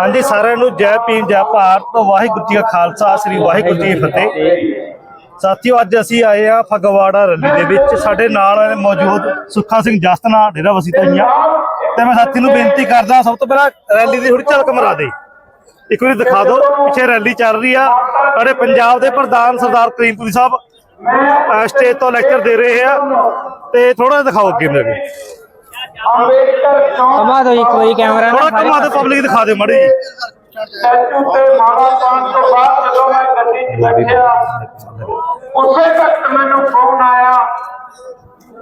ਹਾਂਜੀ, ਸਾਰਿਆਂ ਨੂੰ ਜੈ ਭੀਮ, ਜੈ ਭਾਰਤ। ਵਾਹਿਗੁਰੂ ਜੀ ਕਾ ਖਾਲਸਾ, ਸ੍ਰੀ ਵਾਹਿਗੁਰੂ ਜੀ ਕੀ ਫਤਿਹ। ਸਾਥੀਓ, ਅੱਜ ਅਸੀਂ ਆਏ ਆ ਫਗਵਾੜਾ ਰੈਲੀ ਦੇ ਵਿੱਚ। ਸਾਡੇ ਨਾਲ ਮੌਜੂਦ ਸੁੱਖਾ ਸਿੰਘ ਜਸਤਨਾ ਡੇਰਾ ਵਸੀ ਤਈਆਂ ਤੇ ਮੈਂ ਸਾਥੀ ਨੂੰ ਬੇਨਤੀ ਕਰਦਾ, ਸਭ ਤੋਂ ਪਹਿਲਾਂ ਰੈਲੀ ਦੀ ਥੋੜੀ ਝਲਕ ਮਰਾ ਦੇ। ਇੱਕ ਵਾਰੀ ਦਿਖਾ ਦਿਓ, ਪਿੱਛੇ ਰੈਲੀ ਚੱਲ ਰਹੀ ਆ। ਸਾਡੇ ਪੰਜਾਬ ਦੇ ਪ੍ਰਧਾਨ ਸਰਦਾਰ ਕਰੀਮਪੁਰੀ ਸਾਹਿਬ ਸਟੇਜ ਤੋਂ ਲੈਕਚਰ ਦੇ ਰਹੇ ਆ। ਤੇ ਥੋੜਾ ਦਿਖਾਓ ਅੱਗੇ ਮੇਰੇ ਅੰਬੇਡਕਰ ਘੁਮਾ ਦਿਓ ਜੀ ਕੋਈ ਕੈਮਰਾ ਥੋੜਾ ਕਮਾ ਦੇ ਪਬਲਿਕ ਦਿਖਾ ਦਿਓ ਮਾੜੀ ਜੀ ਸਟੈਚੂ ਤੇ ਮਾਲਾ ਪਾਉਣ ਤੋਂ ਬਾਅਦ ਜਦੋਂ ਮੈਂ ਗੱਡੀ 'ਚ ਬੈਠਿਆ ਉਸੇ ਵਕਤ ਮੈਨੂੰ ਫੋਨ ਆਇਆ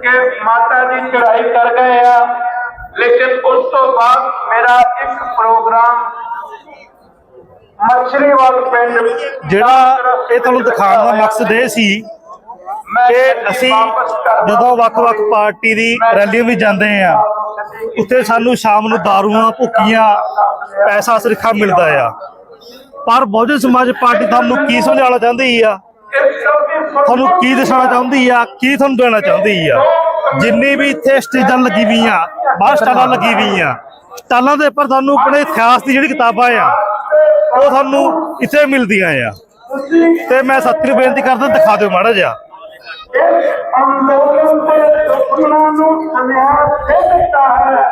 ਕਿ ਮਾਤਾ ਜੀ ਚੜਾਈ ਕਰ ਗਏ ਆ। ਲੇਕਿਨ ਉਸ ਤੋਂ ਬਾਅਦ ਮੇਰਾ ਇੱਕ ਪ੍ਰੋਗਰਾਮ ਮਛਲੀਵਾਲ ਪਿੰਡ ਜਿਹੜਾ ਇਹ ਤੁਹਾਨੂੰ ਦਿਖਾਉਣ ਦਾ ਮਕਸਦ ਇਹ ਸੀ ਕਿ ਅਸੀਂ। ਜਦੋਂ ਵੱਖ-ਵੱਖ ਪਾਰਟੀ ਦੀ ਰੈਲੀਆਂ ਵੀ ਜਾਂਦੇ ਆ ਉੱਥੇ ਸਾਨੂੰ ਸ਼ਾਮ ਨੂੰ ਦਾਰੂਆਂ ਭੁੱਕੀਆਂ ਪੈਸਾ ਸਰਿਖਾ ਮਿਲਦਾ ਆ। ਪਰ ਬਹੁਜਨ ਸਮਾਜ ਪਾਰਟੀ ਤੁਹਾਨੂੰ ਕੀ ਸਮਝਾਉਣਾ ਚਾਹੁੰਦੀ ਆ? ਤੁਹਾਨੂੰ ਕੀ ਦਿਖਾਉਣਾ ਚਾਹੁੰਦੀ ਆ? ਕੀ ਤੁਹਾਨੂੰ ਦੇਣਾ ਚਾਹੁੰਦੀ ਆ? ਜਿੰਨੀ ਵੀ ਇੱਥੇ ਸਟੇਜਾਂ ਲੱਗੀ ਵੀਆਂ ਬਾਹਰ ਸਟਾਲਾਂ ਲੱਗੀ ਵੀਆਂ ਸਟਾਲਾਂ ਦੇ ਉੱਪਰ ਤੁਹਾਨੂੰ ਆਪਣੇ ਇਤਿਹਾਸ ਦੀ ਜਿਹੜੀ ਕਿਤਾਬਾਂ ਆ ਉਹ ਤੁਹਾਨੂੰ ਇੱਥੇ ਮਿਲਦੀਆਂ ਆ। ਤੇ ਮੈਂ ਸੱਤੀ ਨੂੰ ਬੇਨਤੀ ਕਰਦਾ ਦਿਖਾ ਦਿਓ ਮਾੜਾ ਜਿਹਾ। ਅੰਦੋਲਨ ਦੇ ਦੁਸ਼ਮਣਾਂ ਨੂੰ ਸੁਨੇਹਾ ਦੇ ਦਿੱਤਾ ਹੈ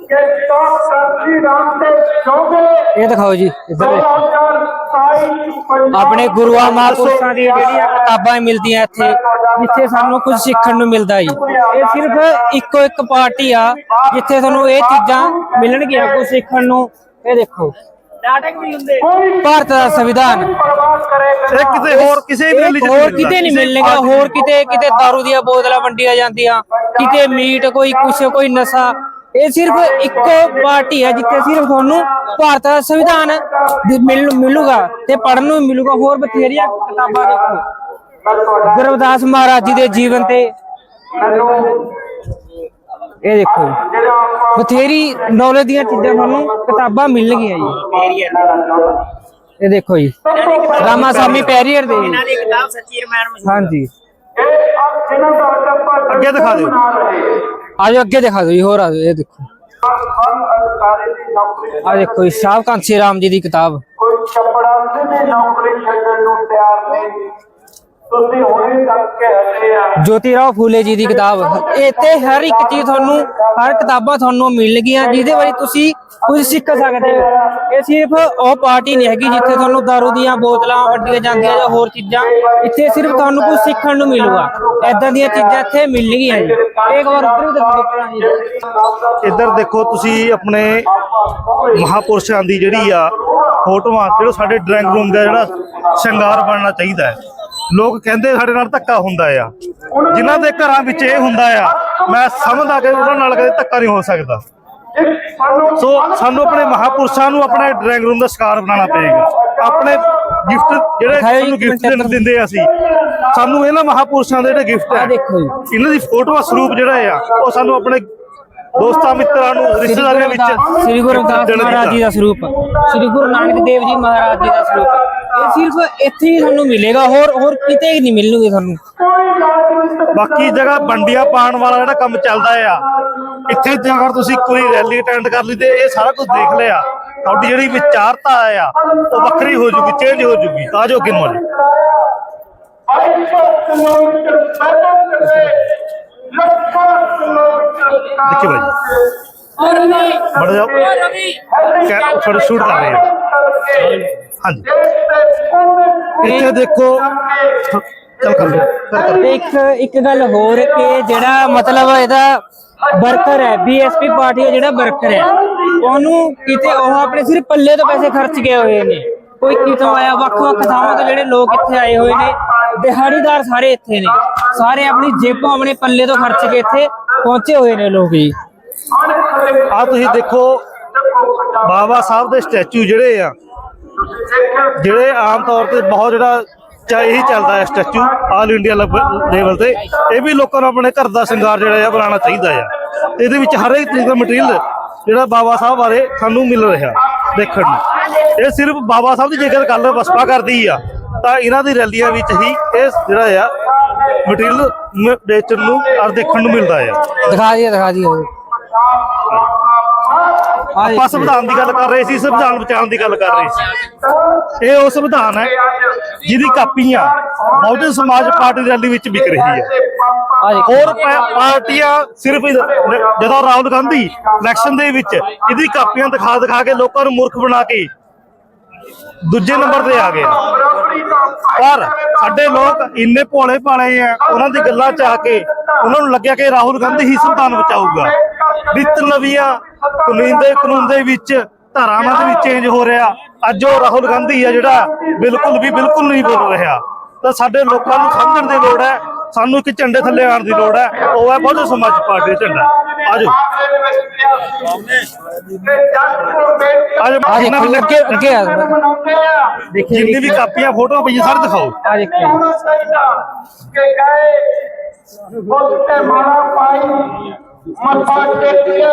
ਕਿ ਡਾਕਟਰ ਜੀ ਰਾਮਦੇਵ ਜੋਗੇ ਇਹ ਦਿਖਾਓ ਜੀ ਇੱਧਰ ਦੇਖੋ। 2027 ਚ ਪੰਜਾਬ ਆਪਣੇ ਗੁਰੂਆਂ ਮਹਾਂਪੁਰਸ਼ਾਂ ਦੀਆਂ ਜਿਹੜੀਆਂ ਕਿਤਾਬਾਂ ਮਿਲਦੀਆਂ ਇੱਥੇ ਜਿੱਥੇ ਸਾਨੂੰ ਕੁਝ ਸਿੱਖਣ ਨੂੰ ਮਿਲਦਾ ਜੀ। ਇਹ ਸਿਰਫ ਇੱਕੋ ਇੱਕ ਪਾਰਟੀ ਆ ਜਿੱਥੇ ਤੁਹਾਨੂੰ ਇਹ ਚੀਜ਼ਾਂ ਮਿਲਣਗੀਆਂ ਕੁਝ ਸਿੱਖਣ ਨੂੰ। ਇਹ ਦੇਖੋ। ਭਾਰਤ ਦਾ ਸੰਵਿਧਾਨ। ਇਹ ਕਿਤੇ ਹੋਰ ਕਿਸੇ ਵੀ ਕਿਤੇ ਨਹੀਂ ਮਿਲਣਗਾ। ਹੋਰ ਕਿਤੇ ਕਿਤੇ दारू ਦੀਆਂ ਬੋਤਲਾਂ ਵੰਡੀਆਂ ਜਾਂਦੀਆਂ। ਕਿਤੇ ਮੀਟ ਕੋਈ ਕੁਛ ਕੋਈ ਨਸ਼ਾ। ਇਹ ਸਿਰਫ ਇੱਕੋ ਪਾਰਟੀ ਹੈ ਜਿੱਥੇ ਸਿਰਫ ਤੁਹਾਨੂੰ ਭਾਰਤ ਦਾ ਸੰਵਿਧਾਨ ਮਿਲੂਗਾ ਤੇ ਪੜਨ ਨੂੰ ਮਿਲੂਗਾ। ਹੋਰ ਬਥੇਰੀਆਂ ਕਿਤਾਬਾਂ ਦੇਖੋ। ਗੁਰਦਾਸ ਮਹਾਰਾਜ ਜੀ ਦੇ ਜੀਵਨ ਤੇ। ਇਹ ਦੇਖੋ ਜੀ। ਬਥੇਰੀ ਨੌਲੇਜ ਦੀਆਂ ਚੀਜ਼ਾਂ ਤੁਹਾਨੂੰ ਕਿਤਾਬਾਂ ਮਿਲਣਗੀਆਂ ਜੀ। ਇਹ ਦੇਖੋ ਜੀ। ਰਾਮਾ ਸਾਮੀ ਪੈਰੀਅਰ ਦੇ ਇਹਨਾਂ ਦੀ ਕਿਤਾਬ ਸੱਚੀ ਰਮਾਇਣ ਮਸ਼ਹੂਰ ਹਾਂਜੀ। ਅੱਗੇ ਦਿਖਾ ਦਿਓ। ਆਜੋ ਅੱਗੇ ਦਿਖਾ ਦਿਓ ਜੀ ਹੋਰ ਆ ਜਾਓ, ਇਹ ਦੇਖੋ। ਆ ਦੇਖੋ ਜੀ ਸ਼ਾਹ ਕਾਂਸੀ ਰਾਮ ਜੀ ਦੀ ਕਿਤਾਬ। ਕੋਈ ਚਪੜਾਸੀ ਦੀ ਨੌਕਰੀ ਛੱਡਣ ਨੂੰ ਤਿਆਰ ਨਹੀਂ। ਜੋਤੀ ਰਾਓ ਫੂਲੇ ਜੀ ਦੀ ਕਿਤਾਬ। ਇੱਥੇ ਹਰ ਇੱਕ ਚੀਜ਼ ਤੁਹਾਨੂੰ ਹਰ ਕਿਤਾਬਾਂ ਤੁਹਾਨੂੰ ਮਿਲਣਗੀਆਂ ਜਿਹਦੇ ਬਾਰੇ ਤੁਸੀਂ ਕੁਝ ਸਿੱਖ ਸਕਦੇ ਹੋ। ਇਹ ਸਿਰਫ ਉਹ ਪਾਰਟੀ ਨਹੀਂ ਹੈਗੀ ਜਿੱਥੇ ਤੁਹਾਨੂੰ ਦਾਰੂ ਦੀਆਂ ਬੋਤਲਾਂ ਵੰਡੀਆਂ ਜਾਂਦੀਆਂ ਜਾਂ ਹੋਰ ਚੀਜ਼ਾਂ ਇੱਥੇ ਸਿਰਫ ਤੁਹਾਨੂੰ ਕੁਝ ਸਿੱਖਣ ਨੂੰ ਮਿਲੂਗਾ। ਐਦਾਂ ਦੀਆਂ ਚੀਜ਼ਾਂ ਇੱਥੇ ਮਿਲਣਗੀਆਂ ਜੀ। ਇੱਕ ਵਾਰ ਉੱਧਰ ਵੀ ਦਿਖਾ ਇੱਧਰ ਦੇਖੋ ਤੁਸੀਂ ਆਪਣੇ ਮਹਾਪੁਰਸ਼ਾਂ ਦੀ ਜਿਹੜੀ ਆ ਫੋਟੋਆਂ ਜਿਹੜਾ ਸਾਡੇ ਡਰਾਇੰਗ ਰੂਮ ਦਾ ਜਿਹੜਾ ਸ਼ਿੰਗਾਰ ਬਣਨਾ ਚਾਹੀਦਾ ਹੈ। ਲੋਕ ਕਹਿੰਦੇ ਸਾਡੇ ਨਾਲ ਧੱਕਾ ਹੁੰਦਾ ਆ। ਜਿਨ੍ਹਾਂ ਦੇ ਘਰਾਂ ਵਿੱਚ ਇਹ ਹੁੰਦਾ ਆ ਮੈਂ ਸਮਝਦਾ ਕਿ ਉਹਨਾਂ ਨਾਲ ਕਦੇ ਧੱਕਾ ਨਹੀਂ ਹੋ ਸਕਦਾ। ਸੋ ਸਾਨੂੰ ਆਪਣੇ ਮਹਾਪੁਰਸ਼ਾਂ ਨੂੰ ਆਪਣੇ ਡਰਾਇੰਗ ਰੂਮ ਦਾ ਸ਼ਿਕਾਰ ਬਣਾਉਣਾ ਪਏਗਾ। ਆਪਣੇ ਗਿਫਟ ਜਿਹੜੇ ਸਾਨੂੰ ਗਿਫਟ ਦਿੰਦੇ ਆ ਅਸੀਂ। ਸਾਨੂੰ ਇਹਨਾਂ ਮਹਾਪੁਰਸ਼ਾਂ ਦੇ ਜਿਹੜੇ ਗਿਫਟ ਜੀ। ਇਹਨਾਂ ਦੀ ਫੋਟੋਆਂ ਸਰੂਪ ਜਿਹੜਾ ਆ ਉਹ ਸਾਨੂੰ ਆਪਣੇ ਦੋਸਤਾਂ ਮਿੱਤਰਾਂ ਨੂੰ ਰਿਸ਼ਤੇਦਾਰਾਂ ਵਿੱਚ ਸ੍ਰੀ ਗੁਰੂ ਦੇਣਾ ਮਹਾਰਾਜ ਜੀ ਦਾ ਸਰੂਪ। ਸ੍ਰੀ ਗੁਰੂ ਨਾਨਕ ਦੇਵ ਜੀ ਮਹਾਰਾਜ ਜੀ ਦਾ ਸਰੂਪ। ਇਹ ਸਿਰਫ ਇੱਥੇ ਹੀ ਤੁਹਾਨੂੰ ਮਿਲੇਗਾ ਹੋਰ ਹੋਰ ਕਿਤੇ ਹੀ ਨਹੀਂ ਮਿਲਣਗੇ ਤੁਹਾਨੂੰ। ਬਾਕੀ ਜਗ੍ਹਾ ਬੰਡੀਆਂ ਪਾਣ ਵਾਲਾ ਜਿਹੜਾ ਕੰਮ ਚੱਲਦਾ ਆ ਇੱਥੇ ਜੇਕਰ ਤੁਸੀਂ ਕੋਈ ਰੈਲੀ ਅਟੈਂਡ ਕਰ ਲਈ ਤੇ ਇਹ ਸਾਰਾ ਕੁਝ ਦੇਖ ਲਿਆ। ਤੁਹਾਡੀ ਜਿਹੜੀ ਵਿਚਾਰਤਾ ਆ ਉਹ ਵੱਖਰੀ ਹੋ ਜੂਗੀ ਚੇਂਜ ਹੋ ਜੂਗੀ। ਆ ਜਾਓ ਕਿਨੂੰ ਜੀ 200 ਕਿਲੋਮੀਟਰ ਪੈਦਲ ਚੱਲੇ ਲੱਖਾਂ ਕਿਲੋਮੀਟਰ ਦੇਖਿਓ ਬਾਈ ਬੜਾ ਜਾਓ ਕੈ- ਥੋੜਾ ਸ਼ੂਟ ਕਰ ਰਹੇ ਆ। ਹਾਂਜੀ। ਇੱਥੇ ਦੇਖੋ ਚੱਲ ਕਰ ਲਓ, ਤੇ ਇੱਕ ਇੱਕ ਗੱਲ ਹੋਰ ਕਿ ਜਿਹੜਾ ਮਤਲਬ ਇਹਦਾ ਵਰਕਰ ਹੈ ਬੀਐਸਪੀ ਪਾਰਟੀ ਦਾ ਜਿਹੜਾ ਵਰਕਰ ਹੈ ਉਹਨੂੰ ਕਿਤੇ ਉਹ ਆਪਣੇ ਸਿਰ ਪੱਲੇ ਤੋਂ ਪੈਸੇ ਖਰਚ ਗਏ ਹੋਏ ਨੇ। ਕੋਈ ਕਿਤੋਂ ਆਇਆ ਵੱਖ ਵੱਖ ਥਾਵਾਂ ਤੋਂ ਜਿਹੜੇ ਲੋਕ ਇੱਥੇ ਆਏ ਹੋਏ ਨੇ ਦਿਹਾੜੀਦਾਰ ਸਾਰੇ ਇੱਥੇ ਨੇ। ਸਾਰੇ ਆਪਣੀ ਜੇਬੋਂ ਆਪਣੇ ਪੱਲੇ ਤੋਂ ਖਰਚ ਕੇ ਇੱਥੇ ਪਹੁੰਚੇ ਹੋਏ ਨੇ ਲੋਕ ਜੀ। ਆ ਤੁਸੀਂ ਦੇਖੋ ਬਾਬਾ ਸਾਹਿਬ ਦੇ ਸਟੈਚੂ ਜਿਹੜੇ ਆ ਜਿਹੜੇ ਆਮ ਤੌਰ ਤੇ ਬਹੁਤ ਜਿਹੜਾ ਚਾ ਇਹੀ ਚੱਲਦਾ ਹੈ ਸਟੈਚੂ, ਆਲ ਇੰਡੀਆ ਲੈਵਲ ਤੇ, ਇਹ ਵੀ ਲੋਕਾਂ ਨੂੰ ਆਪਣੇ ਘਰ ਦਾ ਸ਼ਿੰਗਾਰ ਜਿਹੜਾ ਆ ਬਣਾਉਣਾ ਚਾਹੀਦਾ ਆ। ਇਹਦੇ ਵਿੱਚ ਹਰ ਇੱਕ ਤਰੀਕੇ ਦਾ ਮਟੀਰੀਅਲ ਜਿਹੜਾ ਬਾਬਾ ਸਾਹਿਬ ਬਾਰੇ ਸਾਨੂੰ ਮਿਲ ਰਿਹਾ ਦੇਖਣ ਨੂੰ। ਇਹ ਸਿਰਫ ਬਾਬਾ ਸਾਹਿਬ ਦੀ ਜੇਕਰ ਗੱਲ ਵਸਪਾ ਕਰਦੀ ਆ, ਤਾਂ ਇਹਨਾਂ ਦੀ ਰੈਲੀਆਂ ਵਿੱਚ ਹੀ ਇਹ ਜਿਹੜਾ ਆ ਮਟੀਰੀਅਲ ਵੇਚਣ ਨੂੰ ਔਰ ਦੇਖਣ ਨੂੰ ਮਿਲਦਾ ਆ। ਦਿਖਾ ਦਈਏ ਦਿਖਾ ਦਈਏ। ਆਪਾਂ ਸੰਵਿਧਾਨ ਦੀ ਗੱਲ ਕਰ ਰਹੇ ਸੀ ਸੰਵਿਧਾਨ ਬਚਾਉਣ ਦੀ ਗੱਲ ਕਰ ਰਹੇ ਸੀ। ਇਹ ਉਹ ਸੰਵਿਧਾਨ ਹੈ ਜਿਹਦੀ ਕਾਪੀਆਂ ਬਹੁਜਨ ਸਮਾਜ ਪਾਰਟੀ ਦੀ ਰੈਲੀ ਵਿੱਚ ਵਿਕ ਰਹੀ ਹੈ। ਹੋਰ ਪਾਰਟੀਆਂ ਸਿਰਫ ਜਦੋਂ ਰਾਹੁਲ ਗਾਂਧੀ ਇਲੈਕਸ਼ਨ ਦੇ ਵਿੱਚ ਇਹਦੀ ਕਾਪੀਆਂ ਦਿਖਾ ਦਿਖਾ ਕੇ ਲੋਕਾਂ ਨੂੰ ਮੂਰਖ ਬਣਾ ਕੇ ਦੂਜੇ ਨੰਬਰ ਤੇ ਆ ਗਏ। ਪਰ ਸਾਡੇ ਲੋਕ ਇੰਨੇ ਭੋਲੇ ਭਾਲੇ ਆ ਉਹਨਾਂ ਦੀ ਗੱਲਾਂ ਚ ਆ ਕੇ ਉਹਨਾਂ ਨੂੰ ਲੱਗਿਆ ਕਿ ਰਾਹੁਲ ਗਾਂਧੀ ਹੀ ਸੰਵਿਧਾਨ ਬਚਾਊਗਾ। ਨਿਤ ਨਵੀਆਂ ਕਾਨੂੰਨ ਦੇ ਕਾਨੂੰਨ ਦੇ ਵਿੱਚ ਧਾਰਾਵਾਂ ਦੇ ਵਿੱਚ ਚੇਂਜ ਹੋ ਰਿਹਾ। ਅੱਜ ਉਹ ਰਾਹੁਲ ਗਾਂਧੀ ਆ ਜਿਹੜਾ ਬਿਲਕੁਲ ਵੀ ਬਿਲਕੁਲ ਨਹੀਂ ਬੋਲ ਰਿਹਾ। ਤਾਂ ਸਾਡੇ ਲੋਕਾਂ ਨੂੰ ਸਮਝਣ ਦੀ ਲੋੜ ਹੈ। ਸਾਨੂੰ ਇੱਕ ਝੰਡੇ ਥੱਲੇ ਆਉਣ ਦੀ ਲੋੜ ਹੈ। ਉਹ ਹੈ ਬਹੁਜਨ ਸਮਾਜ ਪਾਰਟੀ ਦਾ ਝੰਡਾ। ਆਜੋ। ਆਜੋ ਆ ਦੇਖੋ ਜੀ, ਅੱਗੇ ਅੱਗੇ ਆ ਦੇਖੋ ਜਿੰਨੀ ਵੀ ਕਾਪੀਆਂ ਫੋਟੋਆਂ ਪਈਆਂ ਸਾਰੇ ਦਿਖਾਓ। ਆ ਦੇਖੋ। ਕਿ ਗਏ ਬੁੱਧ ਤੇ ਮਾਰਾ ਪਾਈ। ਮੱਥਾ ਟੇਕਿਆ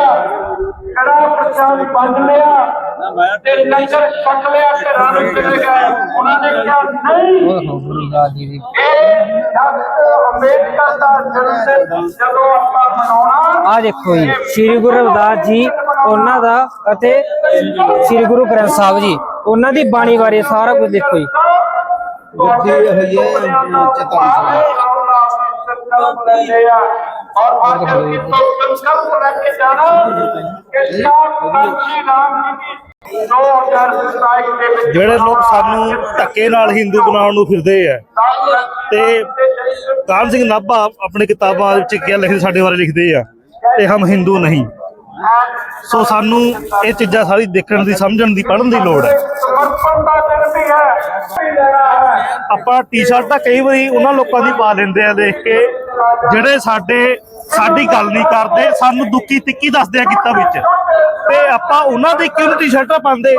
ਕੜਾ ਪ੍ਰਸ਼ਾਦ ਬੰਦ ਲਿਆ ਤੇ ਲੰਗਰ ਛਕ ਲਿਆ ਤੇ ਰਾਣ ਚਲੇ ਗਏ ਉਹਨਾਂ ਨੇ ਕਿਹਾ ਨਹੀਂ। ਉਹ ਦੇਖੋ ਗੁਰੂ ਦਾ ਜੀ ਦੀ ਇਹ ਅੰਬੇਡਕਰ ਦਾ ਜਨਮ ਜਦੋਂ ਆਪਾਂ ਮਨਾਉਣਾ ਆ ਦੇਖੋ ਜੀ ਸ੍ਰੀ ਗੁਰੂ ਰਵਿਦਾਸ ਜੀ ਉਹਨਾਂ ਦਾ ਅਤੇ ਸ੍ਰੀ ਗੁਰੂ ਗ੍ਰੰਥ ਸਾਹਿਬ ਜੀ ਉਹਨਾਂ ਦੀ ਬਾਣੀ ਬਾਰੇ ਸਾਰਾ ਕੁਝ ਦੇਖੋ ਜੀ। ਗੱਦੀ ਹੋਈ ਹੈ और आगे तो संकल्प लेके जाना कि सात श्री राम जी की 2027 ਦੇ ਵਿੱਚ ਜਿਹੜੇ ਲੋਕ ਸਾਨੂੰ ਧੱਕੇ ਨਾਲ ਹਿੰਦੂ ਬਣਾਉਣ ਨੂੰ ਫਿਰਦੇ ਆ ਤੇ ਕਾਨ ਸਿੰਘ ਨਾਭਾ ਆਪਣੀ ਕਿਤਾਬਾਂ ਵਿੱਚ ਕਿਹਾ ਲਿਖਦੇ ਸਾਡੇ ਬਾਰੇ ਲਿਖਦੇ ਆ ਤੇ ਹਮ ਹਿੰਦੂ ਨਹੀਂ ਸੋ ਸਾਨੂੰ ਇਹ ਚੀਜ਼ਾਂ ਸਾਰੀ ਦੇਖਣ ਦੀ, ਸਮਝਣ ਦੀ, ਪੜ੍ਹਨ ਦੀ ਲੋੜ ਹੈ। ਆਪਾਂ ਟੀ-ਸ਼ਰਟਾਂ ਕਈ ਵਾਰੀ ਉਹਨਾਂ ਲੋਕਾਂ ਦੀ ਪਾ ਲੈਂਦੇ ਆ ਦੇਖ ਕੇ, ਜਿਹੜੇ ਸਾਡੇ, ਸਾਡੀ ਗੱਲ ਨਹੀਂ ਕਰਦੇ, ਸਾਨੂੰ ਦੁੱਖੀ ਤਿੱਕੀ ਦੱਸਦੇ ਆ ਕੀਤਾ ਵਿੱਚ। ਤੇ ਆਪਾਂ ਉਹਨਾਂ ਦੀ ਕਿਉਂ ਟੀ-ਸ਼ਰਟਾਂ ਪਾਉਂਦੇ?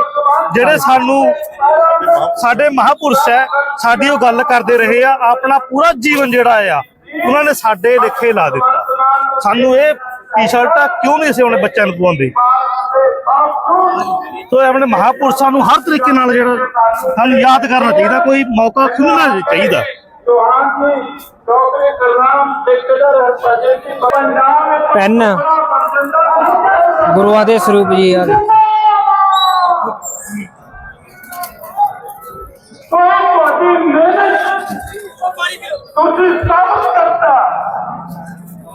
ਜਿਹੜੇ ਸਾਨੂੰ, ਸਾਡੇ ਮਹਾਪੁਰਸ਼ ਹੈ, ਸਾਡੀ ਉਹ ਗੱਲ ਕਰਦੇ ਰਹੇ ਆ, ਆਪਣਾ ਪੂਰਾ ਜੀਵਨ ਜਿਹੜਾ ਆ, ਉਹਨਾਂ ਨੇ ਸਾਡੇ ਲਿਖੇ ਲਾ ਦਿੱਤਾ। ਸਾਨੂੰ ਇਹ ਟੀ-ਸ਼ਰਟਾਂ ਕਿਉਂ ਨਹੀਂ ਅਸੀਂ ਆਪਣੇ ਬੱਚਿਆਂ ਨੂੰ ਪਵਾਉਂਦੇ? ਸੋ ਆਪਣੇ ਮਹਾਪੁਰਸ਼ਾਂ ਨੂੰ ਹਰ ਤਰੀਕੇ ਨਾਲ ਜਿਹੜਾ ਸਾਨੂੰ ਯਾਦ ਕਰਨਾ ਚਾਹੀਦਾ ਕੋਈ ਮੌਕਾ ਖੁੱਲਣਾ ਚਾਹੀਦਾ। ਪੈਨ ਗੁਰੂਆਂ ਦੇ ਸਰੂਪ ਜੀ ਮਿਹਨਤ ਤੁਸੀਂ ਸਭ ਕਰਤਾ।